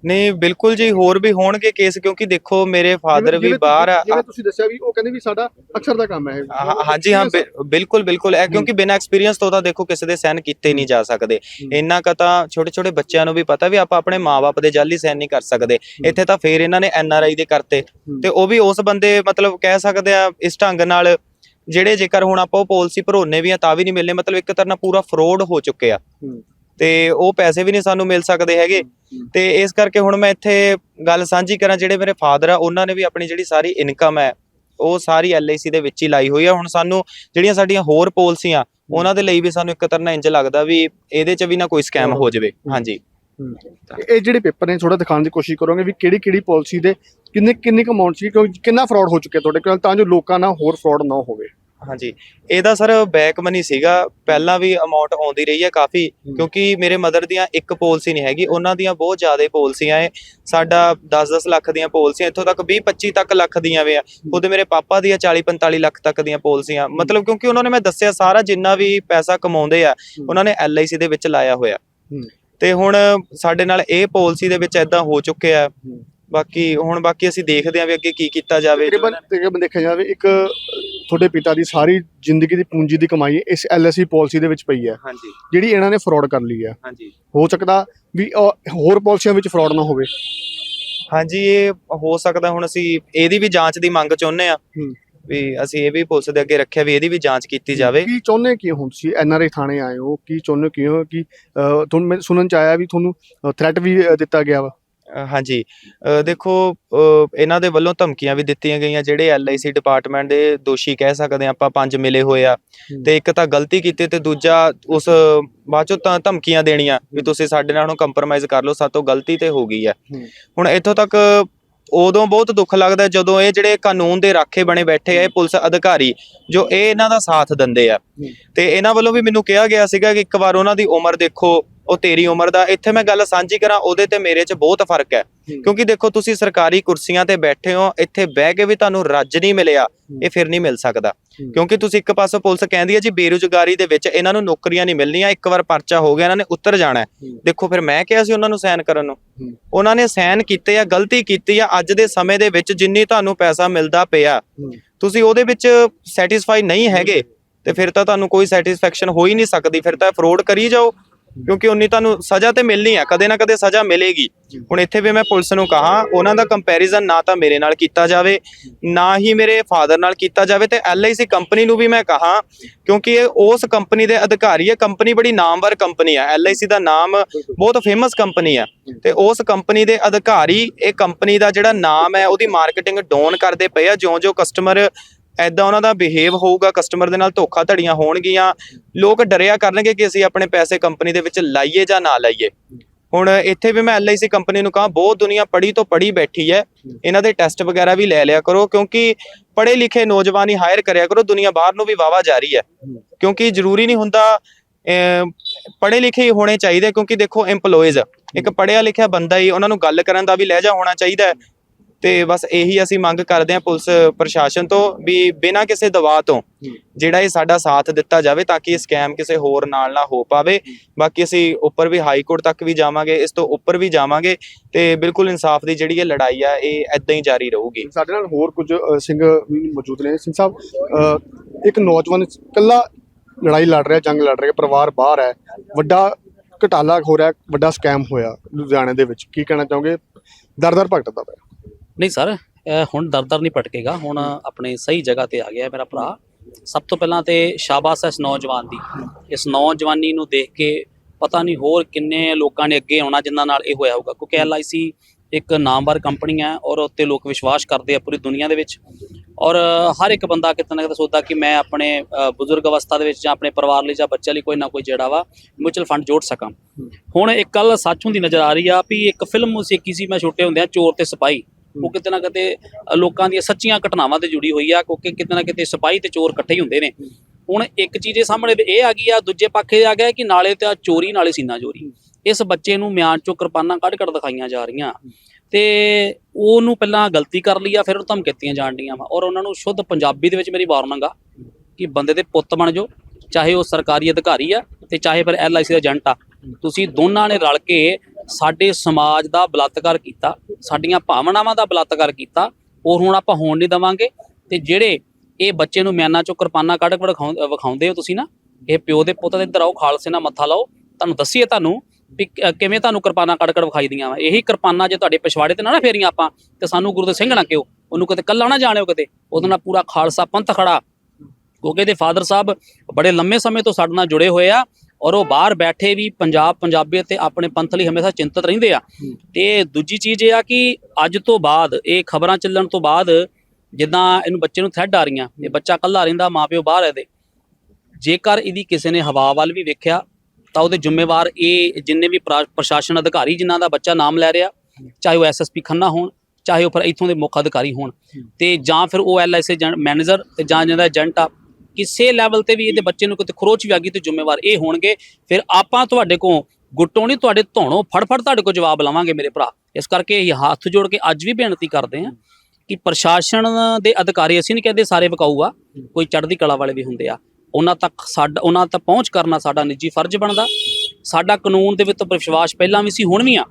ਨਹੀਂ ਬਿਲਕੁਲ ਜੀ ਹੋਰ ਵੀ ਹੋਣਗੇ ਕੇਸ ਕਿਉਂਕਿ ਦੇਖੋ ਮੇਰੇ ਫਾਦਰ ਵੀ ਬਾਹਰ ਆ। ਜਿਵੇਂ ਤੁਸੀਂ ਦੱਸਿਆ ਵੀ ਉਹ ਕਹਿੰਦੇ ਵੀ ਸਾਡਾ ਅਕਸਰ ਦਾ ਕੰਮ ਹੈ ਇਹ। ਹਾਂਜੀ ਹਾਂ ਬਿਲਕੁਲ ਬਿਲਕੁਲ। ਇਹ ਕਿਉਂਕਿ ਬਿਨਾਂ ਐਕਸਪੀਰੀਅੰਸ ਤੋਂ ਤਾਂ ਦੇਖੋ ਕਿਸੇ ਦੇ ਸਾਈਨ ਕੀਤੇ ਨਹੀਂ ਜਾ ਸਕਦੇ। ਇੰਨਾ ਕੁ ਤਾਂ ਛੋਟੇ ਛੋਟੇ ਬੱਚਿਆਂ ਨੂੰ ਵੀ ਪਤਾ ਵੀ ਆਪਾਂ ਆਪਣੇ ਮਾਪੇ ਦੇ ਜਾਲੀ ਸਾਈਨ ਨਹੀਂ ਕਰ ਸਕਦੇ। ਇੱਥੇ ਤਾਂ ਫੇਰ ਇਹਨਾਂ ਨੇ ਐਨ ਆਰ ਆਈ ਦੇ ਕਰਤੇ। ਤੇ ਉਹ ਵੀ ਉਸ ਬੰਦੇ ਮਤਲਬ ਕਹਿ ਸਕਦੇ ਆ ਇਸ ਢੰਗ ਨਾਲ ਜਿਹੜੇ ਜੇਕਰ ਹੁਣ ਆਪਾਂ ਉਹ ਪਾਲਿਸੀ ਭਰੋਨੇ ਵੀ ਆ ਤਾਂ ਵੀ ਨਹੀਂ ਮਿਲਨੇ। ਮਤਲਬ ਇੱਕ ਤਰ੍ਹਾਂ ਪੂਰਾ ਫਰੋਡ ਹੋ ਚੁੱਕਿਆ ਹੂੰ। ਤੇ ਉਹ ਪੈਸੇ ਵੀ ਨਹੀਂ ਸਾਨੂੰ ਮਿਲ ਸਕਦੇ ਹੈਗੇ। ਤੇ ਇਸ ਕਰਕੇ ਹੁਣ ਮੈਂ ਇੱਥੇ ਗੱਲ ਸਾਂਝੀ ਕਰਾਂ, ਜਿਹੜੇ ਮੇਰੇ ਫਾਦਰ ਆ, ਉਹਨਾਂ ਨੇ ਵੀ ਆਪਣੀ ਜਿਹੜੀ ਸਾਰੀ ਇਨਕਮ ਹੈ, ਉਹ ਸਾਰੀ ਐਲਆਈਸੀ ਦੇ ਵਿੱਚ ਹੀ ਲਾਈ ਹੋਈ ਆ। ਹੁਣ ਸਾਨੂੰ ਜਿਹੜੀਆਂ ਸਾਡੀਆਂ ਹੋਰ ਪਾਲਿਸੀਆਂ, ਉਹਨਾਂ ਦੇ ਲਈ ਵੀ ਸਾਨੂੰ ਇੱਕ ਤਰ੍ਹਾਂ ਇੰਜ ਲੱਗਦਾ ਵੀ ਇਹਦੇ 'ਚ ਵੀ ਨਾ ਕੋਈ ਸਕੈਮ ਹੋ ਜਾਵੇ। ਹਾਂਜੀ। ਇਹ ਜਿਹੜੇ ਪੇਪਰ ਨੇ ਥੋੜਾ ਦਿਖਾਉਣ ਦੀ ਕੋਸ਼ਿਸ਼ ਕਰੋਗੇ ਵੀ ਕਿਹੜੀ ਕਿਹੜੀ ਪਾਲਿਸੀ ਦੇ ਕਿੰਨੇ ਕਿੰਨੇ ਅਮਾਉਂਟ ਸੀ, ਕਿਉਂ ਕਿੰਨਾ ਫਰਾਡ ਹੋ ਚੁੱਕਿਆ ਤੁਹਾਡੇ ਕੋਲ, ਤਾਂ ਜੋ ਲੋਕਾਂ ਨਾਲ ਹੋਰ ਫਰਾਡ ਨਾ ਹੋਵੇ। ਹਾਂਜੀ। ਇਹਦਾ ਸਰ ਬੈਕ ਮਨੀ ਸੀਗਾ। ਪਹਿਲਾਂ ਵੀ ਅਮਾਉਂਟ ਆਉਂਦੀ ਰਹੀ ਹੈ ਕਾਫੀ ਕਿਉਂਕਿ ਮੇਰੇ ਮਦਰ ਦੀਆਂ ਇੱਕ ਪਾਲਿਸੀ ਨਹੀਂ ਹੈਗੀ। ਉਹਨਾਂ ਦੀਆਂ ਬਹੁਤ ਜ਼ਿਆਦਾ ਪਾਲਿਸੀਆਂ ਹੈ ਸਾਡਾ 10-10 ਲੱਖ ਦੀਆਂ ਪਾਲਿਸੀਆਂ ਇੱਥੋਂ ਤੱਕ 20-25 ਤੱਕ ਲੱਖ ਦੀਆਂ ਵੀ ਆ। ਖੁਦ ਮੇਰੇ ਪਾਪਾ ਦੀਆਂ 40-45 ਲੱਖ ਤੱਕ ਦੀਆਂ ਪਾਲਿਸੀਆਂ ਮਤਲਬ ਕਿਉਂਕਿ ਉਹਨਾਂ ਨੇ ਮੈਂ ਦੱਸਿਆ ਸਾਰਾ ਜਿੰਨਾ ਵੀ ਪੈਸਾ ਕਮਾਉਂਦੇ ਆ ਉਹਨਾਂ ਨੇ ਐਲਆਈਸੀ ਦੇ ਵਿੱਚ ਲਾਇਆ ਹੋਇਆ। ਤੇ ਹੁਣ ਸਾਡੇ ਨਾਲ ਇਹ ਪਾਲਿਸੀ ਦੇ ਵਿੱਚ ਐਦਾਂ ਹੋ ਚੁੱਕਿਆ। ਬਾਕੀ ਹੁਣ ਬਾਕੀ ਅਸੀਂ ਦੇਖਦੇ ਆਂ ਵੀ ਅੱਗੇ ਕੀ ਕੀਤਾ ਜਾਵੇ। ਤਕਰੀਬਨ ਤਕਰੀਬਨ ਦੇਖਿਆ ਜਾਵੇ ਇੱਕ ਤੁਹਾਡੇ ਪਿਤਾ ਦੀ ਸਾਰੀ ਜ਼ਿੰਦਗੀ ਦੀ ਪੂੰਜੀ ਦੀ ਕਮਾਈ ਇਸ ਐਲਆਈਸੀ ਪਾਲਿਸੀ ਦੇ ਵਿੱਚ ਪਈ ਹੈ। ਹਾਂਜੀ। ਜਿਹੜੀ ਇਹਨਾਂ ਨੇ ਫਰਾਡ ਕਰ ਲਈ ਹੈ। ਹਾਂਜੀ। ਹੋ ਸਕਦਾ ਵੀ ਅਹ, ਹੋਰ ਪਾਲਿਸੀਆਂ ਵਿੱਚ ਫਰਾਡ ਨਾ ਹੋਵੇ। ਹਾਂਜੀ ਇਹ ਹੋ ਸਕਦਾ ਹੁਣ ਅਸੀਂ ਇਹਦੀ ਵੀ ਜਾਂਚ ਦੀ ਮੰਗ ਚਾਹੁੰਦੇ ਆ ਹੂੰ। ਵੀ ਅਸੀਂ ਇਹ ਵੀ ਪੁਲਿਸ ਦੇ ਅੱਗੇ ਰੱਖਿਆ ਵੀ ਇਹਦੀ ਵੀ ਜਾਂਚ ਕੀਤੀ ਜਾਵੇ। ਕੀ ਚਾਹੁੰਦੇ ਕੀ ਹੋ ਤੁਸੀਂ? ਐਨਆਰਆਈ ਥਾਣੇ ਆਏ ਹੋ ਕੀ ਚਾਹੁੰਦੇ ਕੀ ਹੋ ਕਿ ਅਹ, ਤੁਹਾਨੂੰ ਮੈਂ ਸੁਣਨ ਚ ਆਇਆ ਵੀ ਤੁਹਾਨੂੰ ਥ੍ਰੈਟ ਵੀ ਅਹ, ਦਿੱਤਾ ਗਿਆ ਵਾ? ਅ, ਹਾਂਜੀ ਅ, ਦੇਖੋ ਅ, ਇਹਨਾਂ ਦੇ ਵੱਲੋਂ ਧਮਕੀਆਂ ਵੀ ਦਿੱਤੀਆਂ ਗਈਆਂ ਜਿਹੜੇ ਐਲਆਈਸੀ ਡਿਪਾਰਟਮੈਂਟ ਦੇ ਦੋਸ਼ੀ ਕਹਿ ਸਕਦੇ ਆ ਆਪਾਂ ਪੰਜ ਮਿਲੇ ਹੋਏ ਆ ਹੂੰ। ਤੇ ਇੱਕ ਤਾਂ ਗਲਤੀ ਕੀਤੀ ਤੇ ਦੂਜਾ ਉਸ ਬਾਅਦ ਚੋਂ ਤਾਂ ਧਮਕੀਆਂ ਦੇਣੀਆਂ ਵੀ ਤੁਸੀਂ ਸਾਡੇ ਨਾਲ ਹੁਣ ਕੰਪਰੋਮਾਈਜ਼ ਕਰ ਲਓ ਸਾਤੋਂ ਗਲਤੀ ਤੇ ਹੋ ਗਈ ਹੈ ਹੂੰ। ਹੁਣ ਇੱਥੋਂ ਤੱਕ ਉਦੋਂ ਬਹੁਤ ਦੁੱਖ ਲੱਗਦਾ ਜਦੋਂ ਇਹ ਜਿਹੜੇ ਕਾਨੂੰਨ ਦੇ ਰਾਖੇ ਬਣੇ ਬੈਠੇ ਆ ਇਹ ਪੁਲਿਸ ਅਧਿਕਾਰੀ ਜੋ ਇਹ ਇਹਨਾਂ ਦਾ ਸਾਥ ਦਿੰਦੇ ਆ ਹੂੰ। ਤੇ ਇਹਨਾਂ ਵੱਲੋਂ ਵੀ ਮੈਨੂੰ ਕਿਹਾ ਗਿਆ ਸੀਗਾ ਕਿ ਇੱਕ ਵਾਰ ਉਹਨਾਂ ਦੀ ਉਮਰ ਦੇਖੋ ਉਹ ਤੇਰੀ ਉਮਰ ਦਾ ਇੱਥੇ ਮੈਂ ਗੱਲ ਸਾਂਝੀ ਕਰਾਂ ਉਹਦੇ ਤੇ ਮੇਰੇ 'ਚ ਬਹੁਤ ਫ਼ਰਕ ਹੈ। ਕਿਉਂਕਿ ਦੇਖੋ ਤੁਸੀਂ ਸਰਕਾਰੀ ਕੁਰਸੀਆਂ ਤੇ ਬੈਠੇ ਹੋ ਇੱਥੇ ਬਹਿ ਕੇ ਵੀ ਤੁਹਾਨੂੰ ਰੱਜ ਨਹੀਂ ਮਿਲਿਆ ਇਹ ਫਿਰ ਨਹੀਂ ਮਿਲ ਸਕਦਾ। ਕਿਉਂਕਿ ਤੁਸੀਂ ਇੱਕ ਪਾਸੇ ਪੁਲਿਸ ਕਹਿੰਦੀ ਹੈ ਜੀ ਬੇਰੁਜ਼ਗਾਰੀ ਦੇ ਵਿੱਚ ਇਹਨਾਂ ਨੂੰ ਨੌਕਰੀਆਂ ਨਹੀਂ ਮਿਲਣੀਆਂ ਇੱਕ ਵਾਰ ਪਰਚਾ ਹੋ ਗਿਆ ਇਹਨਾਂ ਨੇ ਉੱਤਰ ਜਾਣਾ। ਦੇਖੋ ਫਿਰ ਮੈਂ ਕਿਹਾ ਸੀ ਉਹਨਾਂ ਨੂੰ ਸਾਈਨ ਕਰਨ ਨੂੰ। ਉਹਨਾਂ ਨੇ ਸਾਈਨ ਕੀਤੇ ਆ ਗਲਤੀ ਕੀਤੀ ਆ ਅੱਜ ਦੇ ਸਮੇਂ ਦੇ ਵਿੱਚ ਜਿੰਨੀ ਤੁਹਾਨੂੰ ਪੈਸਾ ਮਿਲਦਾ ਪਿਆ। ਤੁਸੀਂ ਉਹਦੇ ਵਿੱਚ ਸੈਟੀਸਫਾਈ ਨਹੀਂ ਹੈਗੇ ਤੇ ਫਿਰ ਤਾਂ ਤੁਹਾਨੂੰ ਕੋਈ ਸੈਟੀਸਫੈਕਸ਼ਨ ਹੋ ਹੀ ਨਹੀਂ ਸਕਦੀ ਫਿਰ ਤਾਂ ਫਰੋਡ ਕਰੀ ਜਾਓ ਕਿਉਂਕਿ ਉਨੀ ਤੁਹਾਨੂੰ ਸਜ਼ਾ ਤੇ ਮਿਲਣੀ ਆ ਕਦੇ ਨਾ ਕਦੇ ਸਜ਼ਾ ਮਿਲੇਗੀ। ਹੁਣ ਇੱਥੇ ਵੀ ਮੈਂ ਪੁਲਿਸ ਨੂੰ ਕਹਾ ਉਹਨਾਂ ਦਾ ਕੰਪੈਰੀਜ਼ਨ ਨਾ ਤਾਂ ਮੇਰੇ ਨਾਲ ਕੀਤਾ ਜਾਵੇ ਨਾ ਹੀ ਮੇਰੇ ਫਾਦਰ ਨਾਲ ਕੀਤਾ ਜਾਵੇ ਤੇ LIC ਕੰਪਨੀ ਨੂੰ ਵੀ ਮੈਂ ਕਹਾ ਕਿਉਂਕਿ ਇਹ ਉਸ ਕੰਪਨੀ ਦੇ ਅਧਿਕਾਰੀ ਹੈ ਕੰਪਨੀ ਬੜੀ ਨਾਮਵਰ ਕੰਪਨੀ ਹੈ LIC ਦਾ ਨਾਮ ਬਹੁਤ ਫੇਮਸ ਕੰਪਨੀ ਹੈ ਤੇ ਉਸ ਕੰਪਨੀ ਦੇ ਅਧਿਕਾਰੀ ਇਹ ਕੰਪਨੀ ਦਾ ਜਿਹੜਾ ਨਾਮ ਹੈ ਉਹਦੀ ਮਾਰਕੀਟਿੰਗ ਡਾਊਨ ਕਰਦੇ ਪਏ ਆ ਜਿਉਂ-ਜਿਉਂ ਕਸਟਮਰ ਐਦਾਂ ਉਹਨਾਂ ਦਾ ਬਿਹੇਵ ਹੋਊਗਾ ਕਸਟਮਰ ਦੇ ਨਾਲ ਧੋਖਾ ਧੜੀਆਂ ਹੋਣਗੀਆਂ, ਲੋਕ ਡਰਿਆ ਕਰਨਗੇ ਕਿ ਅਸੀਂ ਆਪਣੇ ਪੈਸੇ ਕੰਪਨੀ ਦੇ ਵਿੱਚ ਲਾਈਏ ਜਾਂ ਨਾ ਲਾਈਏ। ਹੁਣ ਇੱਥੇ ਵੀ ਮੈਂ LIC ਕੰਪਨੀ ਨੂੰ ਕਹਾ, ਬਹੁਤ ਦੁਨੀਆ ਪੜੀ ਤੋਂ ਪੜੀ ਬੈਠੀ ਹੈ। ਇਹਨਾਂ ਦੇ ਟੈਸਟ ਵਗੈਰਾ ਵੀ ਲੈ ਲਿਆ ਕਰੋ, ਕਿਉਂਕਿ ਪੜੇ ਲਿਖੇ ਨੌਜਵਾਨ ਹੀ ਹਾਇਰ ਕਰਿਆ ਕਰੋ, ਦੁਨੀਆ ਬਾਹਰ ਨੂੰ ਵੀ ਵਾਵਾ ਜਾ ਰਹੀ ਹੈ। ਕਿਉਂਕਿ ਜ਼ਰੂਰੀ ਨਹੀਂ ਹੁੰਦਾ ਪੜੇ ਲਿਖੇ ਹੀ ਹੋਣੇ ਚਾਹੀਦੇ, ਕਿਉਂਕਿ ਦੇਖੋ EMPLOYEES, ਇੱਕ ਪੜਿਆ ਲਿਖਿਆ ਬੰਦਾ ਹੀ, ਉਹਨਾਂ ਨੂੰ ਗੱਲ ਕਰਨ ਦਾ ਵੀ ਲਹਿਜਾ ਹੋਣਾ ਚਾਹੀਦਾ ਹੈ। ਤੇ ਬਸ ਇਹੀ ਅਸੀਂ ਮੰਗ ਕਰਦੇ ਹਾਂ ਪੁਲਿਸ ਪ੍ਰਸ਼ਾਸਨ ਤੋਂ ਵੀ ਬਿਨਾਂ ਕਿਸੇ ਦਬਾਅ ਤੋਂ ਜਿਹੜਾ ਇਹ ਸਾਡਾ ਸਾਥ ਦਿੱਤਾ ਜਾਵੇ ਤਾਂ ਕਿ ਇਹ ਸਕੈਮ ਕਿਸੇ ਹੋਰ ਨਾਲ ਨਾ ਹੋ ਪਾਵੇ। ਬਾਕੀ ਅਸੀਂ ਉੱਪਰ ਵੀ ਹਾਈ ਕੋਰਟ ਤੱਕ ਵੀ ਜਾਵਾਂਗੇ ਇਸ ਤੋਂ ਉੱਪਰ ਵੀ ਜਾਵਾਂਗੇ ਤੇ ਬਿਲਕੁਲ ਇਨਸਾਫ ਦੀ ਜਿਹੜੀ ਇਹ ਲੜਾਈ ਆ ਇਹ ਐਦਾਂ ਹੀ ਜਾਰੀ ਰਹੂਗੀ। ਸਾਡੇ ਨਾਲ ਹੋਰ ਕੁਝ ਸਿੰਘ ਵੀ ਮੌਜੂਦ ਨੇ। ਸਿੰਘ ਸਾਹਿਬ ਇੱਕ ਨੌਜਵਾਨ ਇਕੱਲਾ ਲੜਾਈ ਲੜ ਰਿਹਾ ਜੰਗ ਲੜ ਰਿਹਾ ਪਰਿਵਾਰ ਬਾਹਰ ਹੈ। ਵੱਡਾ ਘਟਾਲਾ ਹੋ ਰਿਹਾ ਵੱਡਾ ਸਕੈਮ ਹੋਇਆ ਲੁਧਿਆਣੇ ਦੇ ਵਿੱਚ। ਕੀ ਕਹਿਣਾ ਚਾਹੋਗੇ? ਦਰ ਦਰ ਭਗਤਦਾ ਪਿਆ ਨਹੀਂ ਸਰ ਹੁਣ ਦਰ-ਦਰ ਨਹੀਂ ਭਟਕੇਗਾ, ਹੁਣ ਆਪਣੇ ਸਹੀ ਜਗ੍ਹਾ ਤੇ ਆ ਗਿਆ ਮੇਰਾ ਭਰਾ। ਸਭ ਤੋਂ ਪਹਿਲਾਂ ਤੇ ਸ਼ਾਬਾਸ਼ ਹੈ ਇਸ ਨੌਜਵਾਨ ਦੀ। ਇਸ ਨੌਜਵਾਨੀ ਨੂੰ ਦੇਖ ਕੇ ਪਤਾ ਨਹੀਂ ਹੋਰ ਕਿੰਨੇ ਲੋਕਾਂ ਨੇ ਅੱਗੇ ਆਉਣਾ ਜਿਨ੍ਹਾਂ ਨਾਲ ਇਹ ਹੋਇਆ ਹੋਊਗਾ। ਕਿਉਂਕਿ LIC ਇੱਕ ਨਾਮਵਰ ਕੰਪਨੀ ਹੈ ਔਰ ਉੱਤੇ ਲੋਕ ਵਿਸ਼ਵਾਸ ਕਰਦੇ ਆ ਪੂਰੀ ਦੁਨੀਆ ਦੇ ਵਿੱਚ। ਔਰ ਹਰ ਇੱਕ ਬੰਦਾ ਕਿਤੇ ਨਾ ਕਿਤੇ ਸੋਚਦਾ ਕਿ ਮੈਂ ਆਪਣੇ ਬਜ਼ੁਰਗ ਅਵਸਥਾ ਦੇ ਵਿੱਚ ਜਾਂ ਆਪਣੇ ਪਰਿਵਾਰ ਲਈ ਜਾਂ ਬੱਚੇ ਲਈ ਕੋਈ ਨਾ ਕੋਈ ਜਿਹੜਾ ਵਾ ਮਿਊਚੁਅਲ ਫੰਡ ਜੋੜ ਸਕਾਂ। ਹੁਣ ਇੱਕ ਕੱਲ ਸੱਚ ਹੁੰਦੀ ਨਜ਼ਰ ਆ ਰਹੀ ਆ ਵੀ ਇੱਕ ਫਿਲਮ ਸਿੱਖੀ ਸੀ ਮੈਂ ਛੋਟੇ ਹੁੰਦਿਆਂ ਚੋਰ ਤੇ ਸਿਪਾਹੀ। ਉਹ ਕਿਤੇ ਨਾ ਕਿਤੇ ਲੋਕਾਂ ਦੀਆਂ ਸੱਚੀਆਂ ਘਟਨਾਵਾਂ ਤੇ ਜੁੜੀ ਹੋਈ ਆ, ਕਿਉਂਕਿ ਕਿਤੇ ਨਾ ਕਿਤੇ ਸਿਪਾਹੀ ਤੇ ਚੋਰ ਇਕੱਠੇ ਹੀ ਹੁੰਦੇ ਨੇ। ਹੁਣ ਇੱਕ ਚੀਜ਼ ਇਹ ਸਾਹਮਣੇ ਇਹ ਆ ਗਈ ਆ, ਦੂਜੇ ਪਾਸੇ ਆ ਗਿਆ ਕਿ ਨਾਲੇ ਤਾਂ ਚੋਰੀ ਨਾਲੇ ਸੀਨਾ ਚੋਰੀ। ਇਸ ਬੱਚੇ ਨੂੰ ਮਿਆਨ ਚੋਂ ਕਿਰਪਾਨਾਂ ਕੱਢ ਕੱਢ ਦਿਖਾਈਆਂ ਜਾ ਰਹੀਆਂ। ਤੇ ਉਹਨੂੰ ਪਹਿਲਾਂ ਗਲਤੀ ਕਰ ਲਈ ਆ, ਫਿਰ ਉਹ ਧਮਕੀਆਂ ਜਾਣ ਡੀਆਂ ਵਾ। ਔਰ ਉਹਨਾਂ ਨੂੰ ਸ਼ੁੱਧ ਪੰਜਾਬੀ ਦੇ ਵਿੱਚ ਮੇਰੀ ਵਾਰਨਿੰਗ ਆ ਕਿ ਬੰਦੇ ਦੇ ਪੁੱਤ ਬਣ ਜਾਓ, ਚਾਹੇ ਉਹ ਸਰਕਾਰੀ ਅਧਿਕਾਰੀ ਆ ਤੇ ਚਾਹੇ ਫਿਰ LIC ਦਾ ਏਜੰਟ ਆ। ਤੁਸੀਂ ਦੋਨਾਂ ਨੇ ਰਲ ਕੇ ਸਾਡੇ ਸਮਾਜ ਦਾ ਬਲਾਤਕਾਰ ਕੀਤਾ, ਸਾਡੀਆਂ ਭਾਵਨਾਵਾਂ ਦਾ ਬਲਾਤਕਾਰ ਕੀਤਾ ਔਰ ਹੁਣ ਆਪਾਂ ਹੋਣ ਨਹੀਂ ਦਵਾਂਗੇ। ਤੇ ਜਿਹੜੇ ਇਹ ਬੱਚੇ ਨੂੰ ਮਿਆਨਾਂ ਚੋਂ ਕਿਰਪਾਨਾਂ ਕੱਢ ਕੇ ਵਿਖਾਉਂਦੇ ਹੋ ਤੁਸੀਂ ਨਾ, ਇਹ ਪਿਓ ਦੇ ਪੁੱਤ ਦੇ ਇੱਧਰ ਆਓ, ਖਾਲਸੇ ਨਾਲ ਮੱਥਾ ਲਾਓ, ਤੁਹਾਨੂੰ ਦੱਸੀਏ ਤੁਹਾਨੂੰ ਵੀ ਕਿਵੇਂ ਤੁਹਾਨੂੰ ਕਿਰਪਾਨਾਂ ਕੱਢ ਕੱਢ ਵਿਖਾਈ ਦੀਆਂ ਵਾ। ਇਹੀ ਕਿਰਪਾਨਾਂ ਜੇ ਤੁਹਾਡੇ ਪਿਛਵਾੜੇ ਤੇ ਨਾ ਨਾ ਫੇਰੀਆਂ ਆਪਾਂ, ਤੇ ਸਾਨੂੰ ਗੁਰੂ ਦੇ ਸਿੰਘ ਨਾ ਕਿਓ ਉਹਨੂੰ ਕਿਤੇ ਕੱਲਾ ਨਾ ਜਾਣਿਓ ਕਿਤੇ, ਉਹਦੇ ਨਾਲ ਪੂਰਾ ਖਾਲਸਾ ਪੰਥ ਖੜਾ। ਕਿਉਂਕਿ ਇਹਦੇ ਫਾਦਰ ਸਾਹਿਬ ਬੜੇ ਲੰਮੇ ਸਮੇਂ ਤੋਂ ਸਾਡੇ ਨਾਲ ਜੁੜੇ ਹੋਏ ਆ ਔਰ ਉਹ ਬਾਹਰ ਬੈਠੇ ਵੀ ਪੰਜਾਬ ਪੰਜਾਬੀਅਤ ਤੇ ਆਪਣੇ ਪੰਥ ਲਈ ਹਮੇਸ਼ਾ ਚਿੰਤਤ ਰਹਿੰਦੇ ਆ। ਤੇ ਦੂਜੀ ਚੀਜ਼ ਇਹ ਆ ਕਿ ਅੱਜ ਤੋਂ ਬਾਅਦ ਇਹ ਖਬਰਾਂ ਚੱਲਣ ਤੋਂ ਬਾਅਦ ਜਿੱਦਾਂ ਇਹਨੂੰ ਬੱਚੇ ਨੂੰ ਥ੍ਰੈਡ ਆ ਰਹੀਆਂ ਇਹ ਬੱਚਾ ਕੱਲਾ ਰਹਿੰਦਾ ਮਾਪਿਓ ਬਾਹਰ ਹੈ ਇਹਦੇ। ਜੇਕਰ ਇਹਦੀ ਕਿਸੇ ਨੇ ਹਵਾ ਵੱਲ ਵੀ ਵੇਖਿਆ ਤਾਂ ਉਹਦੇ ਜ਼ਿੰਮੇਵਾਰ ਇਹ ਜਿੰਨੇ ਵੀ ਪ੍ਰਾ- ਪ੍ਰਸ਼ਾਸਨ ਅਧਿਕਾਰੀ ਜਿਨ੍ਹਾਂ ਦਾ ਬੱਚਾ ਨਾਮ ਲੈ ਰਿਹਾ ਚਾਹੇ ਉਹ ਐਸਐਸਪੀ ਖੰਨਾ ਹੋਣ ਚਾਹੇ ਉਹ ਫਿਰ ਇੱਥੋਂ ਦੇ ਮੁੱਖ ਅਧਿਕਾਰੀ ਹੋਣ। ਤੇ ਜਾਂ ਫਿਰ ਉਹ ਐਲਆਈਸੀ ਮੈਨੇਜਰ ਤੇ ਜਾਂ ਜਿਹਦਾ ਏਜੰਟ ਆ ਕਿਸੇ ਲੈਵਲ ਤੇ ਵੀ ਇਹਦੇ ਬੱਚੇ ਨੂੰ ਕਿਤੇ ਖਰੋਚ ਵੀ ਆ ਗਈ ਤੇ ਜ਼ਿੰਮੇਵਾਰ ਇਹ ਹੋਣਗੇ। ਫਿਰ ਆਪਾਂ ਤੁਹਾਡੇ ਕੋਲ ਗੁੱਟੋਂ ਨਹੀਂ, ਤੁਹਾਡੇ ਧੌਣੋਂ ਫੜ ਫੜ ਤੁਹਾਡੇ ਕੋਲ ਜਵਾਬ ਲਵਾਂਗੇ ਮੇਰੇ ਭਰਾ। ਇਸ ਕਰਕੇ ਇਹ ਹੱਥ ਜੋੜ ਕੇ ਅੱਜ ਵੀ ਬੇਨਤੀ ਕਰਦੇ ਹਾਂ ਕਿ ਪ੍ਰਸ਼ਾਸਨ ਦੇ ਅਧਿਕਾਰੀ, ਅਸੀਂ ਨਹੀਂ ਕਹਿੰਦੇ ਸਾਰੇ ਵਿਕਾਊ ਆ, ਕੋਈ ਚੜ੍ਹਦੀ ਕਲਾ ਵਾਲੇ ਵੀ ਹੁੰਦੇ ਆ। ਉਹਨਾਂ ਤੱਕ ਸਾਡਾ, ਉਹਨਾਂ ਤੱਕ ਪਹੁੰਚ ਕਰਨਾ ਸਾਡਾ ਨਿੱਜੀ ਫਰਜ਼ ਬਣਦਾ। ਸਾਡਾ ਕਾਨੂੰਨ ਦੇ ਵਿੱਚ ਵਿਸ਼ਵਾਸ ਪਹਿਲਾਂ ਵੀ ਸੀ, ਹੁਣ ਵੀ ਆ।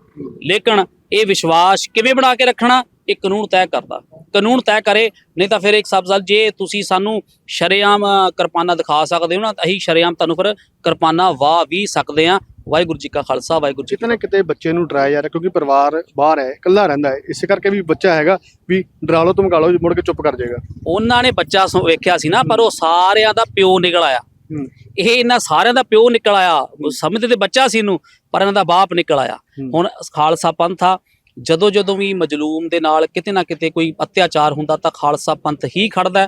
ਲੇਕਿਨ ਇਹ ਵਿਸ਼ਵਾਸ ਕਿਵੇਂ ਬਣਾ ਕੇ ਰੱਖਣਾ, ਇਹ ਕਾਨੂੰਨ ਤੈਅ ਕਰਦਾ। ਕਾਨੂੰਨ ਤੈਅ ਕਰੇ ਨਹੀਂ ਤਾਂ ਫਿਰ ਇੱਕ ਸਬਜ਼ਲ ਜੇ ਤੁਸੀਂ ਸਾਨੂੰ ਸ਼ਰੇਆਮ ਕਿਰਪਾਨਾਂ ਦਿਖਾ ਸਕਦੇ ਹੋ ਨਾ ਅਸੀਂ ਸ਼ਰੇਆਮ ਤੁਹਾਨੂੰ ਫਿਰ ਕਿਰਪਾਨਾਂ ਵਾਹ ਵੀ ਸਕਦੇ ਆ ਵਾਹਿਗੁਰੂ ਜੀ ਕਾ ਖਾਲਸਾ ਵਾਹਿਗੁਰੂ ਜੀ ਕਿਤੇ ਕਿਤੇ ਬੱਚੇ ਨੂੰ ਡਰਾਇਆ ਜਾ ਰਿਹਾ ਕਿਉਂਕਿ ਪਰਿਵਾਰ ਬਾਹਰ ਹੈ ਇਕੱਲਾ ਰਹਿੰਦਾ ਹੈ। ਇਸੇ ਕਰਕੇ ਵੀ ਬੱਚਾ ਹੈਗਾ ਵੀ ਡਰਾ ਲਓ ਧਮਕਾ ਲਓ ਮੁੜ ਕੇ ਚੁੱਪ ਕਰ ਜਾਏਗਾ। ਉਹਨਾਂ ਨੇ ਬੱਚਾ ਵੇਖਿਆ ਸੀ ਨਾ ਪਰ ਉਹ ਸਾਰਿਆਂ ਦਾ ਪਿਓ ਨਿਕਲ ਆਇਆ। ਇਹ ਇਹਨਾਂ ਸਾਰਿਆਂ ਦਾ ਪਿਓ ਨਿਕਲ ਆਇਆ। ਸਮਝਦੇ ਤੇ ਬੱਚਾ ਸੀ ਇਹਨੂੰ ਪਰ ਇਹਨਾਂ ਦਾ ਬਾਪ ਨਿਕਲ ਆਇਆ। ਹੁਣ ਖਾਲਸਾ ਪੰਥ ਆ ਜਦੋਂ ਜਦੋਂ ਵੀ ਮਜਲੂਮ ਦੇ ਨਾਲ ਕਿਤੇ ਨਾ ਕਿਤੇ ਕੋਈ ਅਤਿਆਚਾਰ ਹੁੰਦਾ ਤਾਂ ਖਾਲਸਾ ਪੰਥ ਹੀ ਖੜਦਾ।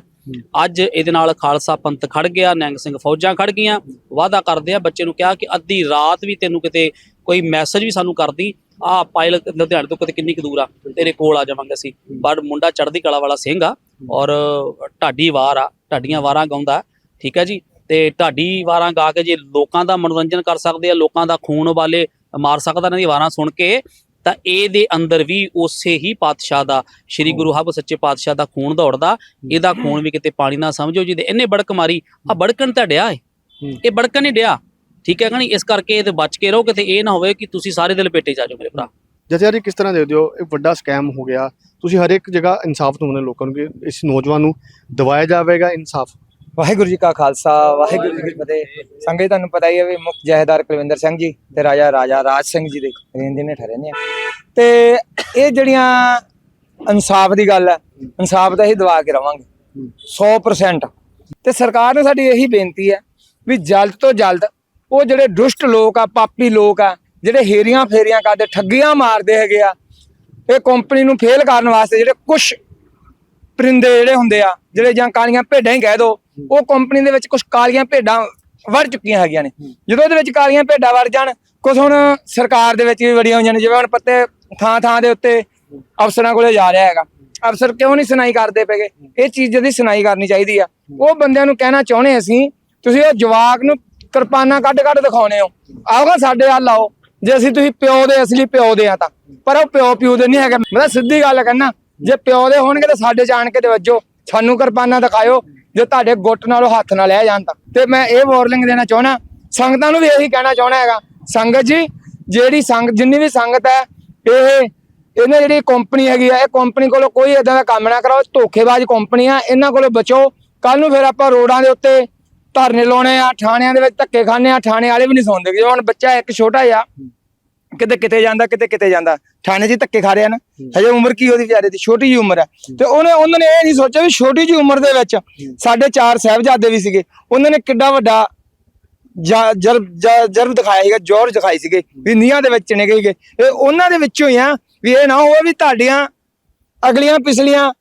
ਅੱਜ ਇਹਦੇ ਨਾਲ ਖਾਲਸਾ ਪੰਥ ਖੜ ਗਿਆ ਨਿਹੰਗ ਸਿੰਘ ਫੌਜਾਂ ਖੜ ਗਈਆਂ ਵਾਅਦਾ ਕਰਦੇ ਆ ਬੱਚੇ ਨੂੰ ਕਿਹਾ ਕਿ ਅੱਧੀ ਰਾਤ ਵੀ ਤੈਨੂੰ ਕਿਤੇ ਕੋਈ ਮੈਸੇਜ ਵੀ ਸਾਨੂੰ ਕਰਦੀ ਆ ਪਾਇਲਟ ਲੁਧਿਆਣੇ ਤੋਂ ਕਿਤੇ ਕਿੰਨੀ ਕੁ ਦੂਰ ਆ ਤੇਰੇ ਕੋਲ ਆ ਜਾਵਾਂਗੇ ਅਸੀਂ। ਪਰ ਮੁੰਡਾ ਚੜ੍ਹਦੀ ਕਲਾ ਵਾਲਾ ਸਿੰਘ ਆ ਔਰ ਢਾਡੀ ਵਾਰ ਆ ਢਾਡੀਆਂ ਵਾਰਾਂ ਗਾਉਂਦਾ ਠੀਕ ਹੈ ਜੀ? ਤੇ ਢਾਡੀ ਵਾਰਾਂ ਗਾ ਕੇ ਜੇ ਲੋਕਾਂ ਦਾ ਮਨੋਰੰਜਨ ਕਰ ਸਕਦੇ ਆ ਲੋਕਾਂ ਦਾ ਖੂਨ ਉਬਾਲੇ ਮਾਰ ਸਕਦਾ ਇਹਨਾਂ ਦੀ ਵਾਰਾਂ ਸੁਣ ਕੇ ਤਾਂ ਇਹਦੇ ਅੰਦਰ ਵੀ ਉਸੇ ਹੀ ਪਾਤਸ਼ਾਹ ਦਾ ਸ੍ਰੀ ਗੁਰੂ ਹਬ ਸੱਚੇ ਪਾਤਸ਼ਾਹ ਦਾ ਖੂਨ ਦੌੜਦਾ ਇਹਦਾ ਖੂਨ ਵੀ ਕਿਤੇ ਪਾਣੀ ਨਾ ਸਮਝੋ ਜਿਹਦੇ ਇਹਨੇ ਬੜਕ ਮਾਰੀ ਆ ਬੜਕਣ ਤਾਂ ਡਿਆ ਏ। ਇਹ ਬੜਕਣ ਨਹੀਂ ਡਿਆ। ਠੀਕ ਹੈ ਕਣੀ ਇਸ ਕਰਕੇ ਇਹ ਤੇ ਬਚ ਕੇ ਰਹੋ ਕਿਤੇ ਇਹ ਨਾ ਹੋਵੇ ਕਿ ਤੁਸੀਂ ਸਾਰੇ ਦਿਲ ਪੇਟੇ ਜਾ ਜਾਓ ਮੇਰੇ ਭਰਾ। ਜਥੇਦਾਰ ਜੀ ਕਿਸ ਤਰ੍ਹਾਂ ਦੇਖਦੇ ਹੋ ਇਹ ਵੱਡਾ ਸਕੈਮ ਹੋ ਗਿਆ। ਤੁਸੀਂ ਹਰ ਇੱਕ ਜਗ੍ਹਾ ਇਨਸਾਫ ਢੂੰਡਦੇ ਲੋਕਾਂ ਨੂੰ ਕਿ ਇਸ ਨੌਜਵਾਨ ਨੂੰ ਦਿਵਾਇਆ ਜਾਵੇਗਾ ਇਨਸਾਫ। ਵਾਹਿਗੁਰੂ ਜੀ ਕਾ ਖਾਲਸਾ, ਵਾਹਿਗੁਰੂ ਜੀ ਕੀ ਫਤਿਹ। ਸੰਗਤ ਤੁਹਾਨੂੰ ਪਤਾ ਹੀ ਹੈ ਵੀ ਮੁੱਖ ਜਹੇਦਾਰ ਕੁਲਵਿੰਦਰ ਸਿੰਘ ਜੀ ਤੇ ਰਾਜਾ ਰਾਜਾ ਰਾਜ ਸਿੰਘ ਜੀ ਦੇ ਰਹਿੰਦੇ ਨੇ ਠਹਿਰੇ ਨੇ ਤੇ ਇਹ ਜਿਹੜੀਆਂ ਇਨਸਾਫ ਦੀ ਗੱਲ ਹੈ, ਇਨਸਾਫ ਦਾ ਅਸੀਂ ਦਵਾ ਕੇ ਰਵਾਂਗੇ 100% ਤੇ ਸਰਕਾਰ ਨੇ ਸਾਡੀ ਇਹੀ ਬੇਨਤੀ ਹੈ ਵੀ ਜਲਦ ਤੋਂ ਜਲਦ ਉਹ ਜਿਹੜੇ ਦੁਸ਼ਟ ਲੋਕ ਆ, ਪਾਪੀ ਲੋਕ ਆ, ਜਿਹੜੇ ਹੇਰੀਆਂ ਫੇਰੀਆਂ ਕਰਦੇ, ਠੱਗੀਆਂ ਮਾਰਦੇ ਹੈਗੇ ਆ, ਇਹ ਕੰਪਨੀ ਨੂੰ ਫੇਲ ਕਰਨ ਵਾਸਤੇ ਜਿਹੜੇ ਕੁਝ ਪਰਿੰਦੇ ਜਿਹੜੇ ਹੁੰਦੇ ਆ, ਜਿਹੜੇ ਜਾਂ ਕਾਲੀਆਂ ਭੇਡਾਂ ਹੀ ਕਹਿ ਦੋ ਉਹ ਕੰਪਨੀ ਦੇ ਵਿੱਚ ਕੁਝ ਕਾਲੀਆਂ ਭੇਡਾਂ ਵੜ ਚੁੱਕੀਆਂ ਹੈਗੀਆਂ ਨੇ। ਜਦੋਂ ਉਹਦੇ ਵਿੱਚ ਕਾਲੀਆਂ ਭੇਡਾਂ ਵੜ ਜਾਣ ਕੁਝ ਹੁਣ ਸਰਕਾਰ ਦੇ ਵਿੱਚ ਵੀ ਵੜੀਆਂ ਹੋਈਆਂ ਨੇ ਜਿਵੇਂ ਹੁਣ ਪੱਤੇ ਥਾਂ ਥਾਂ ਦੇ ਉੱਤੇ ਅਫਸਰਾਂ ਕੋਲੇ ਜਾ ਰਿਹਾ ਹੈਗਾ। ਅਫਸਰ ਕਿਉਂ ਨਹੀਂ ਸੁਣਾਈ ਕਰਦੇ ਪਏਗੇ? ਇਹ ਚੀਜ਼ ਦੀ ਸੁਣਾਈ ਕਰਨੀ ਚਾਹੀਦੀ ਆ। ਉਹ ਬੰਦਿਆਂ ਨੂੰ ਕਹਿਣਾ ਚਾਹੁੰਦੇ ਅਸੀਂ ਤੁਸੀਂ ਉਹ ਜਵਾਕ ਨੂੰ ਕਿਰਪਾਨਾਂ ਕੱਢ ਕੱਢ ਦਿਖਾਉਣੇ ਹੋ। ਆਓਗਾ ਸਾਡੇ ਹੱਲ ਆਓ। ਜੇ ਅਸੀਂ ਤੁਸੀਂ ਪਿਓ ਦੇ ਅਸਲੀ ਪਿਓ ਦੇ ਆ ਤਾਂ। ਪਰ ਉਹ ਪਿਓ ਪਿਓ ਦੇ ਨਹੀਂ ਹੈਗੇ। ਮੈਂ ਸਿੱਧੀ ਗੱਲ ਕਹਿੰਦਾ ਜੇ ਪਿਓ ਦੇ ਹੋਣਗੇ ਤਾਂ ਸਾਡੇ ਜਾਣ ਕੇ ਤੇ ਵੱਜੋ। ਸਾਨੂੰ ਕਿਰਪਾਨਾਂ ਦਿਖਾਇਓ। ਜੇ ਤੁਹਾਡੇ ਗੁੱਟ ਨਾਲੋਂ ਹੱਥ ਨਾਲ ਲੈ ਜਾਣ ਤਾਂ ਤੇ ਮੈਂ ਇਹ ਵਾਰਨਿੰਗ ਦੇਣਾ ਚਾਹਣਾ ਸੰਗਤਾਂ ਨੂੰ ਵੀ ਇਹੀ ਕਹਿਣਾ ਚਾਹਣਾ ਹੈਗਾ। ਸੰਗਤ ਜੀ, ਜਿਹੜੀ ਸੰਗਤ ਜਿੰਨੀ ਵੀ ਸੰਗਤ ਹੈ, ਇਹ, ਇਹਨੇ ਜਿਹੜੀ ਕੰਪਨੀ ਹੈਗੀ ਆ, ਇਹ ਕੰਪਨੀ ਕੋਲੋਂ ਕੋਈ ਇਦਾਂ ਦਾ ਕੰਮ ਨਾ ਕਰਾਓ। ਧੋਖੇਬਾਜ਼ ਕੰਪਨੀ ਆ, ਇਹਨਾਂ ਕੋਲੋਂ ਬਚੋ। ਕੱਲ ਨੂੰ ਫਿਰ ਆਪਾਂ ਰੋਡਾਂ ਦੇ ਉੱਤੇ ਧਰਨੇ ਲਾਉਣੇ ਆ ਥਾਣਿਆਂ ਦੇ ਵਿੱਚ ਧੱਕੇ ਖਾਣੇ ਆ ਥਾਣੇ ਵਾਲੇ ਵੀ ਨਹੀਂ ਸੁਣਦੇ ਜਿਵੇਂ ਹੁਣ ਬੱਚਾ ਇੱਕ ਛੋਟਾ ਜਿਹਾ ਕਿਤੇ ਕਿਤੇ ਜਾਂਦਾ ਕਿਤੇ ਕਿਤੇ ਜਾਂਦਾ। ਥਾਣੇ 'ਚ ਧੱਕੇ ਖਾ ਰਿਹਾ ਨਾ। ਹਜੇ ਉਮਰ ਕੀ ਉਹਦੀ ਵਿਚਾਰੇ ਦੀ? ਛੋਟੀ ਜੀ ਉਮਰ ਹੈ। ਤੇ ਉਹਨੇ ਉਹਨਾਂ ਨੇ ਇਹ ਨਹੀਂ ਸੋਚਿਆ ਵੀ ਛੋਟੀ ਜੀ ਉਮਰ ਦੇ ਵਿੱਚ ਸਾਡੇ ਚਾਰ ਸਾਹਿਬਜ਼ਾਦੇ ਵੀ ਸੀਗੇ। ਉਹਨਾਂ ਨੇ ਕਿੱਡਾ ਵੱਡਾ ਜਰਬ ਦਿਖਾਇਆ ਸੀਗਾ ਜੋਰ ਦਿਖਾਈ ਸੀਗੇ ਵੀ ਨੀਹਾਂ ਦੇ ਵਿੱਚ ਚਣੇ ਗਏ। ਇਹ ਉਹਨਾਂ ਦੇ ਵਿੱਚੋਂ ਹੀ ਆ ਵੀ ਇਹ ਨਾ ਹੋਵੇ ਵੀ ਤੁਹਾਡੀਆਂ ਅਗਲੀਆਂ ਪਿਛਲੀਆਂ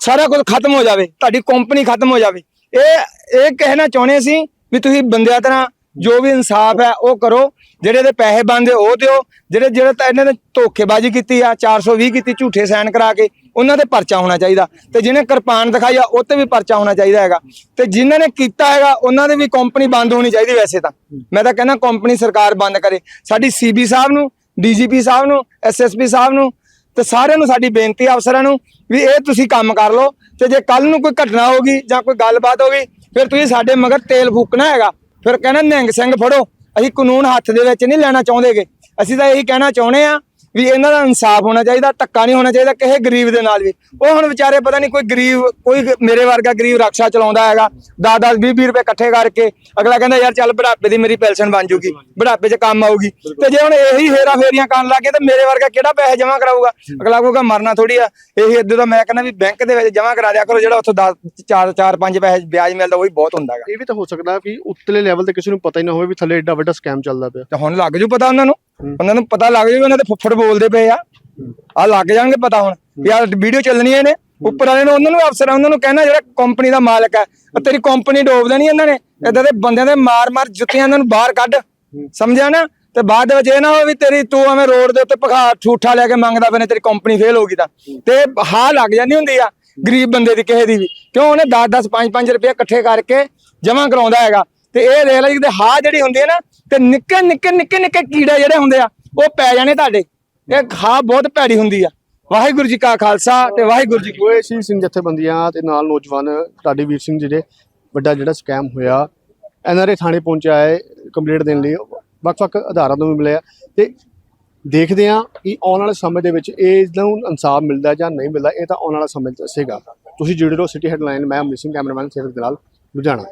ਸਾਰਾ ਕੁਝ ਖਤਮ ਹੋ ਜਾਵੇ ਤੁਹਾਡੀ ਕੰਪਨੀ ਖਤਮ ਹੋ ਜਾਵੇ। ਇਹ ਇਹ ਕਹਿਣਾ ਚਾਹੁੰਦੇ ਸੀ ਵੀ ਤੁਸੀਂ ਬੰਦਿਆਂ ਤਰ੍ਹਾਂ ਜੋ ਵੀ ਇਨਸਾਫ ਹੈ ਉਹ ਕਰੋ, ਜਿਹੜੇ ਦੇ ਪੈਸੇ ਬੰਦੇ ਉਹ ਦਿਓ, ਜਿਹੜੇ ਜਿਹੜੇ ਤਾਂ ਇਹਨਾਂ ਨੇ ਧੋਖੇਬਾਜ਼ੀ ਕੀਤੀ ਆ 420 ਕੀਤੀ, ਝੂਠੇ ਸਾਈਨ ਕਰਾ ਕੇ, ਉਹਨਾਂ ਤੇ ਪਰਚਾ ਹੋਣਾ ਚਾਹੀਦਾ। ਤੇ ਜਿਹਨੇ ਕਿਰਪਾਨ ਦਿਖਾਈ ਆ, ਉਹ ਤੇ ਵੀ ਪਰਚਾ ਹੋਣਾ ਚਾਹੀਦਾ ਹੈਗਾ। ਤੇ ਜਿਨ੍ਹਾਂ ਨੇ ਕੀਤਾ ਹੈਗਾ, ਉਹਨਾਂ ਦੀ ਵੀ ਕੰਪਨੀ ਬੰਦ ਹੋਣੀ ਚਾਹੀਦੀ ਵੈਸੇ ਤਾਂ। ਮੈਂ ਤਾਂ ਕਹਿੰਦਾ ਕੰਪਨੀ ਸਰਕਾਰ ਬੰਦ ਕਰੇ। ਸਾਡੀ ਸੀਬੀ ਸਾਹਿਬ ਨੂੰ ਡੀਜੀਪੀ ਸਾਹਿਬ ਨੂੰ ਐਸਐਸਪੀ ਸਾਹਿਬ ਨੂੰ, ਤੇ ਸਾਰਿਆਂ ਨੂੰ ਸਾਡੀ ਬੇਨਤੀ ਆ ਅਫਸਰਾਂ ਨੂੰ ਵੀ ਇਹ ਤੁਸੀਂ ਕੰਮ ਕਰ ਲਓ। ਤੇ ਜੇ ਕੱਲ ਨੂੰ ਕੋਈ ਘਟਨਾ ਹੋਗੀ ਜਾਂ ਕੋਈ ਗੱਲਬਾਤ ਹੋਗੀ ਫਿਰ ਤੁਸੀਂ ਸਾਡੇ ਮਗਰ ਤੇਲ ਫੂਕਣਾ ਹੈਗਾ। ਫਿਰ ਕਹਿੰਦਾ ਨਿਹੰਗ ਸਿੰਘ ਫੜੋ, ਅਸੀਂ ਕਾਨੂੰਨ ਹੱਥ ਦੇ ਵਿੱਚ ਨਹੀਂ ਲੈਣਾ ਚਾਹੁੰਦੇਗੇ। ਅਸੀਂ ਤਾਂ ਇਹੀ ਕਹਿਣਾ ਚਾਹੁੰਦੇ ਆ ਵੀ ਇਹਨਾਂ ਦਾ ਇਨਸਾਫ ਹੋਣਾ ਚਾਹੀਦਾ ਧੱਕਾ ਨਹੀਂ ਹੋਣਾ ਚਾਹੀਦਾ ਕਿਸੇ ਗਰੀਬ ਦੇ ਨਾਲ ਵੀ। ਉਹ ਹੁਣ ਵਿਚਾਰੇ ਪਤਾ ਨਹੀਂ ਕੋਈ ਗਰੀਬ ਕੋਈ ਮੇਰੇ ਵਰਗਾ ਗਰੀਬ ਰਕਸ਼ਾ ਚਲਾਉਂਦਾ ਹੈਗਾ 10 10 20 20 ਰੁਪਏ ਇਕੱਠੇ ਕਰਕੇ ਅਗਲਾ ਕਹਿੰਦਾ ਯਾਰ ਚੱਲ ਬੁਢਾਪੇ ਦੀ ਮੇਰੀ ਪੈਨਸ਼ਨ ਬਣ ਜੂਗੀ ਬੁਢਾਪੇ 'ਚ ਕੰਮ ਆਊਗੀ। ਤੇ ਜੇ ਹੁਣ ਇਹੀ ਹੇਰਾ ਫੇਰੀਆਂ ਕਰਨ ਲੱਗੇ ਤੇ ਮੇਰੇ ਵਰਗਾ ਕਿਹੜਾ ਪੈਸੇ ਜਮ੍ਹਾਂ ਕਰਾਊਗਾ? ਅਗਲਾ ਕਹੂਗਾ ਮਰਨਾ ਥੋੜੀ ਆ। ਇਹੀ ਇਦਾਂ ਦਾ ਮੈਂ ਕਹਿੰਦਾ ਵੀ ਬੈਂਕ ਦੇ ਵਿੱਚ ਜਮ੍ਹਾਂ ਕਰਾ ਦਿਆ ਕਰੋ ਜਿਹੜਾ ਉੱਥੋਂ 10 4 4 5 ਪੈਸੇ ਵਿਆਜ ਮਿਲਦਾ ਉਹ ਬਹੁਤ ਹੁੰਦਾ ਹੈਗਾ। ਇਹ ਵੀ ਤਾਂ ਹੋ ਸਕਦਾ ਕਿ ਉੱਤਲੇ ਲੈਵਲ ਤੇ ਕਿਸੇ ਨੂੰ ਪਤਾ ਹੀ ਨਾ ਹੋਵੇ ਵੀ ਥੱਲੇ ਏਡਾ ਵੱਡਾ ਸਕੈਮ ਚੱਲਦਾ ਪਿਆ। ਤੇ ਹੁਣ ਲੱਗ ਜੂ ਪਤਾ ਉਹਨਾਂ ਨੂੰ। ਉਹਨਾਂ ਨੂੰ ਪਤਾ ਲੱਗ ਜੂ ਵੀ ਉਹਨਾਂ ਦੇ ਫੁੱਫੜ ਬੋਲਦੇ ਪਏ ਆ। ਆ ਲੱਗ ਜਾਣਗੇ ਪਤਾ ਹੁਣ ਵੀ ਆਹ ਵੀਡੀਓ ਚੱਲਣੀਆਂ ਨੇ। ਉੱਪਰ ਵਾਲੇ ਨੂੰ ਉਹਨਾਂ ਨੂੰ ਅਫਸਰ ਉਹਨਾਂ ਨੂੰ ਕਹਿਣਾ ਜਿਹੜਾ ਕੰਪਨੀ ਦਾ ਮਾਲਕ ਹੈ ਤੇਰੀ ਕੰਪਨੀ ਡੋਬ ਦੇਣੀ ਇਹਨਾਂ ਨੇ। ਇਦਾਂ ਦੇ ਬੰਦਿਆਂ ਦੇ ਮਾਰ ਮਾਰ ਜੁੱਤੀਆਂ ਇਹਨਾਂ ਨੂੰ ਬਾਹਰ ਕੱਢ। ਸਮਝਿਆ ਨਾ? ਤੇ ਬਾਅਦ ਦੇ ਵਿੱਚ ਇਹ ਨਾ ਹੋਵੇ ਵੀ ਤੇਰੀ ਤੂੰ ਐਵੇਂ ਰੋਡ ਦੇ ਉੱਤੇ ਭਖਾ ਠੂਠਾ ਲੈ ਕੇ ਮੰਗਦਾ ਬਨੇ ਤੇਰੀ ਕੰਪਨੀ ਫੇਲ ਹੋ ਗਈ ਤਾਂ। ਤੇ ਹਾਂ ਲੱਗ ਜਾਂਦੀ ਹੁੰਦੀ ਆ ਗਰੀਬ ਬੰਦੇ ਦੀ ਕਿਸੇ ਦੀ ਵੀ। ਕਿਉਂ? ਉਹਨੇ 10 10 5 5 ਰੁਪਏ ਇਕੱਠੇ ਕਰਕੇ ਜਮ੍ਹਾਂ ਕਰਾਉਂਦਾ ਹੈਗਾ। ਤੇ ਇਹ ਦੇਖ ਲੈ ਜਿਹਦੇ ਹਾਂ ਜਿਹੜੀ ਹੁੰਦੀ ਹੈ ਨਾ, ਤੇ ਨਿੱਕੇ ਨਿੱਕੇ ਨਿੱਕੇ ਨਿੱਕੇ ਕੀੜੇ ਜਿਹੜੇ ਹੁੰਦੇ ਆ, ਉਹ ਪੈ ਜਾਣੇ ਤੁਹਾਡੇ। ਇਹ ਹਾਂ ਬਹੁਤ ਭੈੜੀ ਹੁੰਦੀ ਆ। ਵਾਹਿਗੁਰੂ ਜੀ ਕਾ ਖਾਲਸਾ ਤੇ ਵਾਹਿਗੁਰੂ ਜੀ ਕੀ ਓਏ ਸੀ ਸਿੰਘ ਜਥੇਬੰਦੀਆਂ ਤੇ ਨਾਲ ਨੌਜਵਾਨ ਢਾਡੀ ਵੀਰ ਸਿੰਘ ਜੀ ਦੇ ਵੱਡਾ ਜਿਹੜਾ ਸਕੈਮ ਹੋਇਆ ਐਨਆਰਏ ਥਾਣੇ ਪਹੁੰਚਿਆ ਹੈ ਕੰਪਲੀਟ ਦੇਣ ਲਈ, ਵੱਖ-ਵੱਖ ਆਧਾਰਾਂ ਤੋਂ ਵੀ ਮਿਲਿਆ। ਤੇ ਦੇਖਦੇ ਹਾਂ ਕਿ ਆਉਣ ਵਾਲੇ ਸਮੇਂ ਦੇ ਵਿੱਚ ਇਹ ਨੂੰ ਇਨਸਾਫ ਮਿਲਦਾ ਜਾਂ ਨਹੀਂ ਮਿਲਦਾ, ਇਹ ਤਾਂ ਆਉਣ ਵਾਲਾ ਸਮੇਂ ਦੱਸੇਗਾ ਤੁਸੀਂ ਜੁੜੇ ਰਹੋ ਸਿਟੀ ਹੈਡਲਾਈਨ ਮੈਂ ਅਮਰੀਕ ਸਿੰਘ, ਕੈਮਰਾਮੈਨ ਸੇਵਕ ਦਲਾਲ, ਲੁਧਿਆਣਾ।